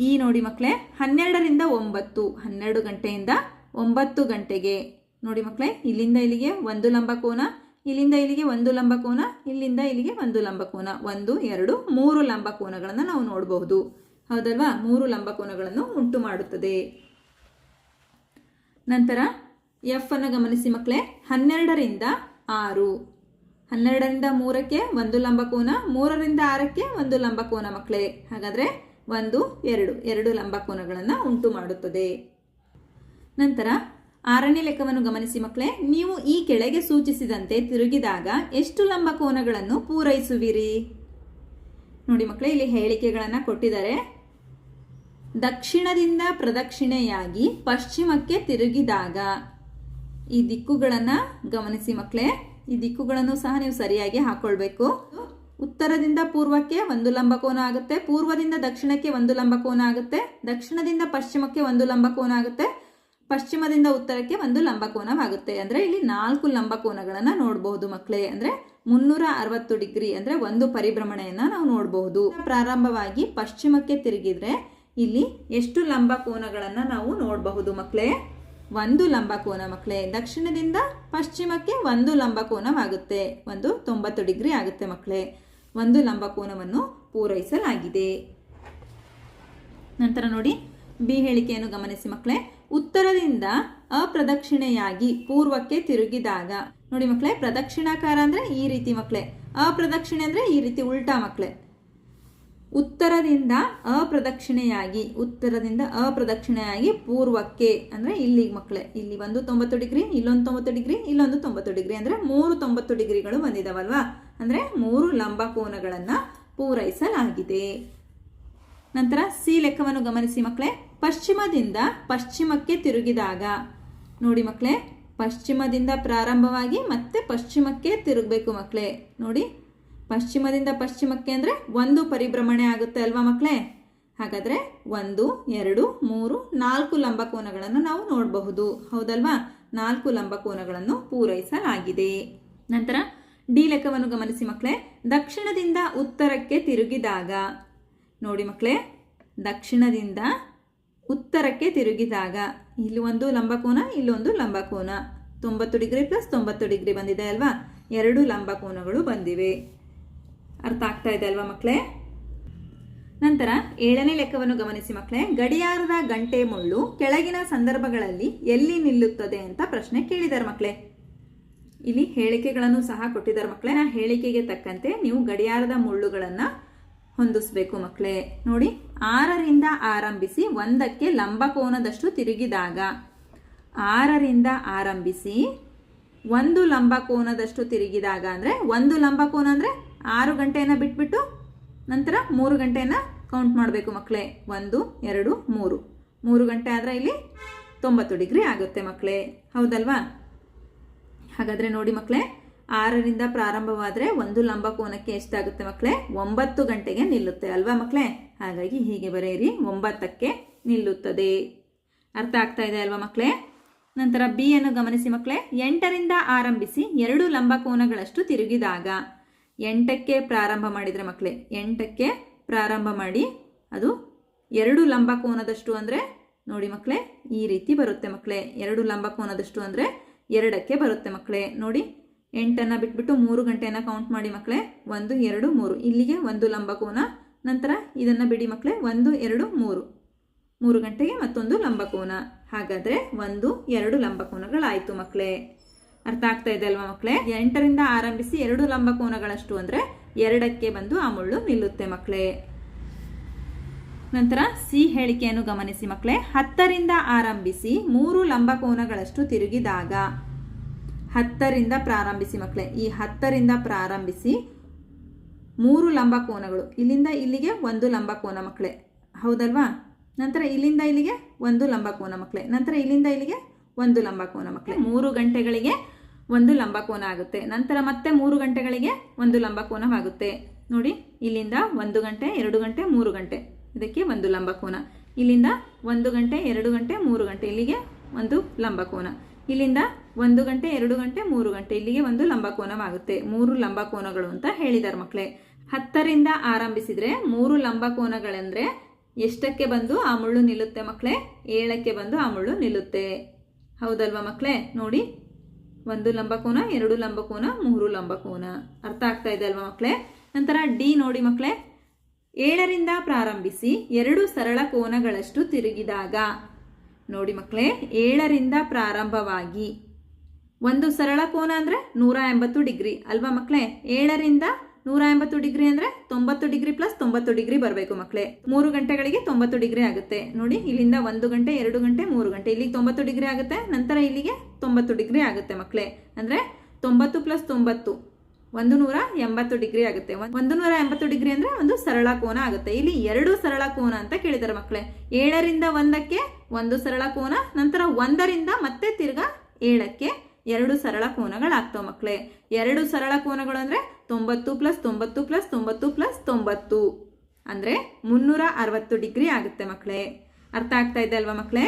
ಈ ನೋಡಿ ಮಕ್ಕಳೇ, ಹನ್ನೆರಡರಿಂದ ಒಂಬತ್ತು, ಹನ್ನೆರಡು ಗಂಟೆಯಿಂದ ಒಂಬತ್ತು ಗಂಟೆಗೆ. ನೋಡಿ ಮಕ್ಕಳೇ, ಇಲ್ಲಿಂದ ಇಲ್ಲಿಗೆ ಒಂದು ಲಂಬಕೋನ ಇಲ್ಲಿಂದ ಇಲ್ಲಿಗೆ ಒಂದು ಲಂಬಕೋನ ಇಲ್ಲಿಂದ ಇಲ್ಲಿಗೆ ಒಂದು ಲಂಬಕೋನ ಒಂದು, ಎರಡು, ಮೂರು ಲಂಬಕೋನಗಳನ್ನು ನಾವು ನೋಡಬಹುದು. ಹೌದಲ್ವಾ? ಮೂರು ಲಂಬಕೋನಗಳನ್ನು ಉಂಟು ಮಾಡುತ್ತದೆ. ನಂತರ ಎಫ್ ಅನ್ನು ಗಮನಿಸಿ ಮಕ್ಕಳೇ ಹನ್ನೆರಡರಿಂದ ಆರು. ಹನ್ನೆರಡರಿಂದ ಮೂರಕ್ಕೆ ಒಂದು ಲಂಬಕೋನ ಮೂರರಿಂದ ಆರಕ್ಕೆ ಒಂದು ಲಂಬಕೋನ ಮಕ್ಕಳೇ ಹಾಗಾದರೆ ಒಂದು, ಎರಡು. ಎರಡು ಲಂಬಕೋನಗಳನ್ನು ಉಂಟು ಮಾಡುತ್ತದೆ. ನಂತರ ಆರನೇ ಲೆಕ್ಕವನ್ನು ಗಮನಿಸಿ ಮಕ್ಕಳೇ ನೀವು ಈ ಕೆಳಗೆ ಸೂಚಿಸಿದಂತೆ ತಿರುಗಿದಾಗ ಎಷ್ಟು ಲಂಬಕೋನಗಳನ್ನು ಪೂರೈಸುವಿರಿ? ನೋಡಿ ಮಕ್ಕಳೇ ಇಲ್ಲಿ ಹೇಳಿಕೆಗಳನ್ನು ಕೊಟ್ಟಿದ್ದಾರೆ. ದಕ್ಷಿಣದಿಂದ ಪ್ರದಕ್ಷಿಣೆಯಾಗಿ ಪಶ್ಚಿಮಕ್ಕೆ ತಿರುಗಿದಾಗ ಈ ದಿಕ್ಕುಗಳನ್ನು ಗಮನಿಸಿ ಮಕ್ಕಳೇ ಈ ದಿಕ್ಕುಗಳನ್ನು ಸಹ ನೀವು ಸರಿಯಾಗಿ ಹಾಕೊಳ್ಬೇಕು. ಉತ್ತರದಿಂದ ಪೂರ್ವಕ್ಕೆ ಒಂದು ಲಂಬಕೋನ ಆಗುತ್ತೆ. ಪೂರ್ವದಿಂದ ದಕ್ಷಿಣಕ್ಕೆ ಒಂದು ಲಂಬಕೋನ ಆಗುತ್ತೆ. ದಕ್ಷಿಣದಿಂದ ಪಶ್ಚಿಮಕ್ಕೆ ಒಂದು ಲಂಬಕೋನ ಆಗುತ್ತೆ. ಪಶ್ಚಿಮದಿಂದ ಉತ್ತರಕ್ಕೆ ಒಂದು ಲಂಬಕೋನವಾಗುತ್ತೆ ಅಂದರೆ ಇಲ್ಲಿ ನಾಲ್ಕು ಲಂಬಕೋನಗಳನ್ನು ನೋಡಬಹುದು ಮಕ್ಕಳೇ ಅಂದರೆ ಮುನ್ನೂರ ಅರವತ್ತು ಡಿಗ್ರಿ ಅಂದರೆ ಒಂದು ಪರಿಭ್ರಮಣೆಯನ್ನು ನಾವು ನೋಡಬಹುದು ಪ್ರಾರಂಭವಾಗಿ ಪಶ್ಚಿಮಕ್ಕೆ ತಿರುಗಿದ್ರೆ ಇಲ್ಲಿ ಎಷ್ಟು ಲಂಬಕೋನಗಳನ್ನು ನಾವು ನೋಡಬಹುದು ಮಕ್ಕಳೇ ಒಂದು ಲಂಬಕೋನ ಮಕ್ಕಳೇ, ದಕ್ಷಿಣದಿಂದ ಪಶ್ಚಿಮಕ್ಕೆ ಒಂದು ಲಂಬಕೋನವಾಗುತ್ತೆ ಒಂದು ತೊಂಬತ್ತು ಡಿಗ್ರಿ ಆಗುತ್ತೆ ಮಕ್ಕಳೇ. ಒಂದು ಲಂಬಕೋನವನ್ನು ಪೂರೈಸಲಾಗಿದೆ. ನಂತರ ನೋಡಿ, ಬಿ ಹೇಳಿಕೆಯನ್ನು ಗಮನಿಸಿ ಮಕ್ಕಳೇ. ಉತ್ತರದಿಂದ ಅಪ್ರದಕ್ಷಿಣೆಯಾಗಿ ಪೂರ್ವಕ್ಕೆ ತಿರುಗಿದಾಗ, ನೋಡಿ ಮಕ್ಕಳೇ, ಪ್ರದಕ್ಷಿಣಾಕಾರ ಅಂದ್ರೆ ಈ ರೀತಿ ಮಕ್ಕಳೇ. ಅಪ್ರದಕ್ಷಿಣೆ ಅಂದ್ರೆ ಈ ರೀತಿ ಉಲ್ಟಾ ಮಕ್ಕಳೇ. ಉತ್ತರದಿಂದ ಅಪ್ರದಕ್ಷಿಣೆಯಾಗಿ ಉತ್ತರದಿಂದ ಅಪ್ರದಕ್ಷಿಣೆಯಾಗಿ ಪೂರ್ವಕ್ಕೆ ಅಂದ್ರೆ ಇಲ್ಲಿಗೆ ಮಕ್ಕಳೇ, ಇಲ್ಲಿ ಒಂದು ತೊಂಬತ್ತು ಡಿಗ್ರಿ, ಇಲ್ಲೊಂದು ತೊಂಬತ್ತು ಡಿಗ್ರಿ, ಇಲ್ಲೊಂದು ತೊಂಬತ್ತು ಡಿಗ್ರಿ ಅಂದ್ರೆ ಮೂರು ತೊಂಬತ್ತು ಡಿಗ್ರಿಗಳು ಬಂದಿದಾವಲ್ವಾ? ಅಂದ್ರೆ ಮೂರು ಲಂಬ ಕೋನಗಳನ್ನು ಪೂರೈಸಲಾಗಿದೆ. ನಂತರ ಸಿ ಲೆಕ್ಕವನ್ನು ಗಮನಿಸಿ ಮಕ್ಕಳೇ. ಪಶ್ಚಿಮದಿಂದ ಪಶ್ಚಿಮಕ್ಕೆ ತಿರುಗಿದಾಗ, ನೋಡಿ ಮಕ್ಕಳೇ, ಪಶ್ಚಿಮದಿಂದ ಪ್ರಾರಂಭವಾಗಿ ಮತ್ತೆ ಪಶ್ಚಿಮಕ್ಕೆ ತಿರುಗಬೇಕು ಮಕ್ಕಳೇ. ನೋಡಿ ಪಶ್ಚಿಮದಿಂದ ಪಶ್ಚಿಮಕ್ಕೆ ಅಂದರೆ ಒಂದು ಪರಿಭ್ರಮಣೆ ಆಗುತ್ತೆ ಅಲ್ವಾ ಮಕ್ಕಳೇ ಹಾಗಾದರೆ ಒಂದು, ಎರಡು, ಮೂರು, ನಾಲ್ಕು ಲಂಬಕೋನಗಳನ್ನು ನಾವು ನೋಡಬಹುದು. ಹೌದಲ್ವಾ? ನಾಲ್ಕು ಲಂಬಕೋನಗಳನ್ನು ಪೂರೈಸಲಾಗಿದೆ. ನಂತರ ಡಿ ಲೆಕ್ಕವನ್ನು ಗಮನಿಸಿ ಮಕ್ಕಳೇ ದಕ್ಷಿಣದಿಂದ ಉತ್ತರಕ್ಕೆ ತಿರುಗಿದಾಗ, ನೋಡಿ ಮಕ್ಕಳೇ ದಕ್ಷಿಣದಿಂದ ಉತ್ತರಕ್ಕೆ ತಿರುಗಿದಾಗ, ಇಲ್ಲಿ ಒಂದು ಲಂಬಕೋನ ಇಲ್ಲೊಂದು ಲಂಬಕೋನ ತೊಂಬತ್ತು ಡಿಗ್ರಿ ಪ್ಲಸ್ ತೊಂಬತ್ತು ಡಿಗ್ರಿ ಬಂದಿದೆ ಅಲ್ವಾ? ಎರಡು ಲಂಬಕೋನಗಳು ಬಂದಿವೆ. ಅರ್ಥ ಆಗ್ತಾ ಇದೆ ಅಲ್ವಾ ಮಕ್ಕಳೇ ನಂತರ ಏಳನೇ ಲೆಕ್ಕವನ್ನು ಗಮನಿಸಿ ಮಕ್ಕಳೇ ಗಡಿಯಾರದ ಗಂಟೆ ಮುಳ್ಳು ಕೆಳಗಿನ ಸಂದರ್ಭಗಳಲ್ಲಿ ಎಲ್ಲಿ ನಿಲ್ಲುತ್ತದೆ ಅಂತ ಪ್ರಶ್ನೆ ಕೇಳಿದ್ದಾರೆ ಮಕ್ಕಳೇ ಇಲ್ಲಿ ಹೇಳಿಕೆಗಳನ್ನು ಸಹ ಕೊಟ್ಟಿದ್ದಾರೆ ಮಕ್ಕಳೇ ಆ ಹೇಳಿಕೆಗೆ ತಕ್ಕಂತೆ ನೀವು ಗಡಿಯಾರದ ಮುಳ್ಳುಗಳನ್ನು ಹೊಂದಿಸ್ಬೇಕು ಮಕ್ಕಳೇ ನೋಡಿ, ಆರರಿಂದ ಆರಂಭಿಸಿ ಒಂದಕ್ಕೆ ಲಂಬಕೋನದಷ್ಟು ತಿರುಗಿದಾಗ, ಆರರಿಂದ ಆರಂಭಿಸಿ ಒಂದು ಲಂಬಕೋನದಷ್ಟು ತಿರುಗಿದಾಗ ಅಂದರೆ, ಒಂದು ಲಂಬಕೋನ ಅಂದರೆ ಆರು ಗಂಟೆಯನ್ನು ಬಿಟ್ಬಿಟ್ಟು ನಂತರ ಮೂರು ಗಂಟೆಯನ್ನು ಕೌಂಟ್ ಮಾಡಬೇಕು ಮಕ್ಕಳೇ ಒಂದು, ಎರಡು, ಮೂರು. ಮೂರು ಗಂಟೆ ಆದರೆ ಇಲ್ಲಿ ತೊಂಬತ್ತು ಡಿಗ್ರಿ ಆಗುತ್ತೆ ಮಕ್ಕಳೇ ಹೌದಲ್ವಾ? ಹಾಗಾದರೆ ನೋಡಿ ಮಕ್ಕಳೇ ಆರರಿಂದ ಪ್ರಾರಂಭವಾದರೆ ಒಂದು ಲಂಬ ಕೋನಕ್ಕೆ ಎಷ್ಟಾಗುತ್ತೆ ಮಕ್ಕಳೇ ಒಂಬತ್ತು ಗಂಟೆಗೆ ನಿಲ್ಲುತ್ತೆ ಅಲ್ವಾ ಮಕ್ಕಳೇ ಹಾಗಾಗಿ ಹೀಗೆ ಬರೆಯಿರಿ, ಒಂಬತ್ತಕ್ಕೆ ನಿಲ್ಲುತ್ತದೆ. ಅರ್ಥ ಆಗ್ತಾ ಇದೆ ಅಲ್ವಾ ಮಕ್ಕಳೇ ನಂತರ ಬಿ ಅನ್ನು ಗಮನಿಸಿ ಮಕ್ಕಳೇ ಎಂಟರಿಂದ ಆರಂಭಿಸಿ ಎರಡು ಲಂಬಕೋನಗಳಷ್ಟು ತಿರುಗಿದಾಗ ಎಂಟಕ್ಕೆ ಪ್ರಾರಂಭ ಮಾಡಿದರೆ ಮಕ್ಕಳೇ ಎಂಟಕ್ಕೆ ಪ್ರಾರಂಭ ಮಾಡಿ, ಅದು ಎರಡು ಲಂಬಕೋನದಷ್ಟು ಅಂದರೆ, ನೋಡಿ ಮಕ್ಕಳೇ ಈ ರೀತಿ ಬರುತ್ತೆ ಮಕ್ಕಳೇ ಎರಡು ಲಂಬಕೋನದಷ್ಟು ಅಂದರೆ ಎರಡಕ್ಕೆ ಬರುತ್ತೆ ಮಕ್ಕಳೇ ನೋಡಿ, ಎಂಟನ್ನು ಬಿಟ್ಬಿಟ್ಟು ಮೂರು ಗಂಟೆಯನ್ನು ಕೌಂಟ್ ಮಾಡಿ ಮಕ್ಕಳೇ ಒಂದು, ಎರಡು, ಮೂರು, ಇಲ್ಲಿಗೆ ಒಂದು ಲಂಬಕೋನ ನಂತರ ಇದನ್ನು ಬಿಡಿ ಮಕ್ಕಳೇ ಒಂದು, ಎರಡು, ಮೂರು ಮೂರು ಗಂಟೆಗೆ ಮತ್ತೊಂದು ಲಂಬಕೋನ ಹಾಗಾದರೆ ಒಂದು, ಎರಡು ಲಂಬಕೋನಗಳಾಯಿತು ಮಕ್ಕಳೇ ಅರ್ಥ ಆಗ್ತಾ ಇದೆ ಅಲ್ವಾ ಮಕ್ಕಳೇ ಎಂಟರಿಂದ ಆರಂಭಿಸಿ ಎರಡು ಲಂಬ ಕೋನಗಳಷ್ಟು ಅಂದರೆ ಎರಡಕ್ಕೆ ಬಂದು ಆ ಮುಳ್ಳು ನಿಲ್ಲುತ್ತೆ ಮಕ್ಕಳೇ ನಂತರ ಸಿ ಹೇಳಿಕೆಯನ್ನು ಗಮನಿಸಿ ಮಕ್ಕಳೇ ಹತ್ತರಿಂದ ಆರಂಭಿಸಿ ಮೂರು ಲಂಬ ಕೋನಗಳಷ್ಟು ತಿರುಗಿದಾಗ. ಹತ್ತರಿಂದ ಪ್ರಾರಂಭಿಸಿ ಮಕ್ಕಳೇ ಈ ಹತ್ತರಿಂದ ಪ್ರಾರಂಭಿಸಿ ಮೂರು ಲಂಬ ಕೋನಗಳು. ಇಲ್ಲಿಂದ ಇಲ್ಲಿಗೆ ಒಂದು ಲಂಬ ಕೋನ ಮಕ್ಕಳೇ ಹೌದಲ್ವಾ? ನಂತರ ಇಲ್ಲಿಂದ ಇಲ್ಲಿಗೆ ಒಂದು ಲಂಬ ಕೋನ ಮಕ್ಕಳೇ ನಂತರ ಇಲ್ಲಿಂದ ಇಲ್ಲಿಗೆ ಒಂದು ಲಂಬ ಕೋನ ಮಕ್ಕಳೇ ಮೂರು ಗಂಟೆಗಳಿಗೆ ಒಂದು ಲಂಬಕೋನ ಆಗುತ್ತೆ. ನಂತರ ಮತ್ತೆ ಮೂರು ಗಂಟೆಗಳಿಗೆ ಒಂದು ಲಂಬಕೋನವಾಗುತ್ತೆ. ನೋಡಿ, ಇಲ್ಲಿಂದ ಒಂದು ಗಂಟೆ, ಎರಡು ಗಂಟೆ, ಮೂರು ಗಂಟೆ. ಇದಕ್ಕೆ ಒಂದು ಲಂಬಕೋನ. ಇಲ್ಲಿಂದ ಒಂದು ಗಂಟೆ, ಎರಡು ಗಂಟೆ, ಮೂರು ಗಂಟೆ. ಇಲ್ಲಿಗೆ ಒಂದು ಲಂಬಕೋನ. ಇಲ್ಲಿಂದ ಒಂದು ಗಂಟೆ, ಎರಡು ಗಂಟೆ, ಮೂರು ಗಂಟೆ. ಇಲ್ಲಿಗೆ ಒಂದು ಲಂಬಕೋನವಾಗುತ್ತೆ. ಮೂರು ಲಂಬಕೋನಗಳು ಅಂತ ಹೇಳಿದ್ದಾರೆ ಮಕ್ಕಳೇ ಹತ್ತರಿಂದ ಆರಂಭಿಸಿದ್ರೆ ಮೂರು ಲಂಬಕೋನಗಳೆಂದರೆ ಎಷ್ಟಕ್ಕೆ ಬಂದು ಆ ಮುಳ್ಳು ನಿಲ್ಲುತ್ತೆ ಮಕ್ಕಳೇ ಏಳಕ್ಕೆ ಬಂದು ಆ ಮುಳ್ಳು ನಿಲ್ಲುತ್ತೆ. ಹೌದಲ್ವಾ ಮಕ್ಕಳೇ ನೋಡಿ ಒಂದು ಲಂಬಕೋನ ಎರಡು ಲಂಬಕೋನ ಮೂರು ಲಂಬಕೋನ ಅರ್ಥ ಆಗ್ತಾ ಇದೆ ಅಲ್ವಾ ಮಕ್ಕಳೇ ನಂತರ ಡಿ ನೋಡಿ ಮಕ್ಕಳೇ ಏಳರಿಂದ ಪ್ರಾರಂಭಿಸಿ ಎರಡು ಸರಳ ಕೋನಗಳಷ್ಟು ತಿರುಗಿದಾಗ. ನೋಡಿ ಮಕ್ಕಳೇ ಏಳರಿಂದ ಪ್ರಾರಂಭವಾಗಿ. ಒಂದು ಸರಳ ಕೋನ ಅಂದರೆ ನೂರ ಎಂಬತ್ತು ಡಿಗ್ರಿ. ಅಲ್ವಾ ಮಕ್ಕಳೇ ಏಳರಿಂದ ನೂರ ಎಂಬತ್ತು ಡಿಗ್ರಿ ಅಂದರೆ ತೊಂಬತ್ತು ಡಿಗ್ರಿ ಪ್ಲಸ್ ತೊಂಬತ್ತು ಡಿಗ್ರಿ ಬರಬೇಕು ಮಕ್ಕಳೇ ಮೂರು ಗಂಟೆಗಳಿಗೆ ತೊಂಬತ್ತು ಡಿಗ್ರಿ ಆಗುತ್ತೆ. ನೋಡಿ, ಇಲ್ಲಿಂದ ಒಂದು ಗಂಟೆ, ಎರಡು ಗಂಟೆ, ಮೂರು ಗಂಟೆ. ಇಲ್ಲಿಗೆ ತೊಂಬತ್ತು ಡಿಗ್ರಿ ಆಗುತ್ತೆ, ನಂತರ ಇಲ್ಲಿಗೆ ತೊಂಬತ್ತು ಡಿಗ್ರಿ ಆಗುತ್ತೆ ಮಕ್ಕಳೇ ಅಂದರೆ ತೊಂಬತ್ತು ಪ್ಲಸ್ ತೊಂಬತ್ತು ಒಂದು ನೂರ ಎಂಬತ್ತು ಡಿಗ್ರಿ ಆಗುತ್ತೆ. ಒಂದು ನೂರ ಎಂಬತ್ತು ಡಿಗ್ರಿ ಅಂದ್ರೆ ಒಂದು ಸರಳ ಕೋನ ಆಗುತ್ತೆ. ಇಲ್ಲಿ ಎರಡು ಸರಳ ಕೋನ ಅಂತ ಕೇಳಿದ್ದಾರೆ ಮಕ್ಕಳೇ ಏಳರಿಂದ ಒಂದಕ್ಕೆ ಒಂದು ಸರಳ ಕೋನ, ನಂತರ ಒಂದರಿಂದ ಮತ್ತೆ ತಿರ್ಗಾ ಏಳಕ್ಕೆ ಎರಡು ಸರಳ ಕೋನಗಳಾಗ್ತಾವ ಮಕ್ಕಳೇ ಎರಡು ಸರಳ ಕೋನಗಳು ಅಂದ್ರೆ ತೊಂಬತ್ತು ಪ್ಲಸ್ ತೊಂಬತ್ತು ಪ್ಲಸ್ ತೊಂಬತ್ತು ಪ್ಲಸ್ ತೊಂಬತ್ತು. ಅಂದ್ರೆ ಮುನ್ನೂರ ಅರವತ್ತು ಡಿಗ್ರಿ ಆಗುತ್ತೆ ಮಕ್ಕಳೇ ಅರ್ಥ ಆಗ್ತಾ ಇದೆ ಅಲ್ವಾ ಮಕ್ಕಳೇ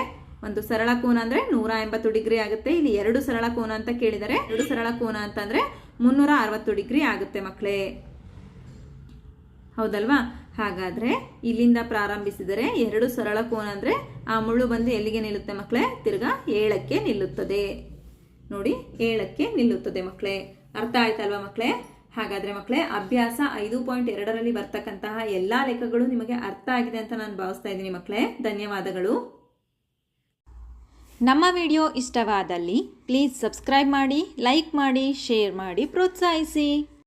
ಒಂದು ಸರಳ ಕೋನ ಅಂದ್ರೆ ನೂರ ಎಂಬತ್ತು ಡಿಗ್ರಿ ಆಗುತ್ತೆ. ಇಲ್ಲಿ ಎರಡು ಸರಳ ಕೋನ ಅಂತ ಕೇಳಿದರೆ ಎರಡು ಸರಳ ಕೋನ ಅಂತಂದರೆ ಮುನ್ನೂರ ಅರವತ್ತು ಡಿಗ್ರಿ ಆಗುತ್ತೆ ಮಕ್ಕಳೇ ಹೌದಲ್ವಾ? ಹಾಗಾದ್ರೆ ಇಲ್ಲಿಂದ ಪ್ರಾರಂಭಿಸಿದರೆ ಎರಡು ಸರಳ ಕೋನ ಅಂದ್ರೆ ಆ ಮುಳ್ಳು ಬಂದು ಎಲ್ಲಿಗೆ ನಿಲ್ಲುತ್ತೆ ಮಕ್ಕಳೇ ತಿರ್ಗಾ ಏಳಕ್ಕೆ ನಿಲ್ಲುತ್ತದೆ. ನೋಡಿ, ಏಳಕ್ಕೆ ನಿಲ್ಲುತ್ತದೆ ಮಕ್ಕಳೇ. ಅರ್ಥ ಆಯ್ತಲ್ವಾ ಮಕ್ಕಳೇ? ಹಾಗಾದ್ರೆ ಮಕ್ಕಳೇ, ಅಭ್ಯಾಸ ಐದು ಪಾಯಿಂಟ್ ಎರಡರಲ್ಲಿ ಬರ್ತಕ್ಕಂತಹ ಎಲ್ಲಾ ಲೆಕ್ಕಗಳು ನಿಮಗೆ ಅರ್ಥ ಆಗಿದೆ ಅಂತ ನಾನು ಭಾವಿಸ್ತಾ ಇದ್ದೀನಿ ಮಕ್ಕಳೇ. ಧನ್ಯವಾದಗಳು. ನಮ್ಮ ವಿಡಿಯೋ ಇಷ್ಟವಾದಲ್ಲಿ, ಪ್ಲೀಸ್ ಸಬ್ಸ್ಕ್ರೈಬ್ ಮಾಡಿ, ಲೈಕ್ ಮಾಡಿ, ಶೇರ್ ಮಾಡಿ, ಪ್ರೋತ್ಸಾಹಿಸಿ.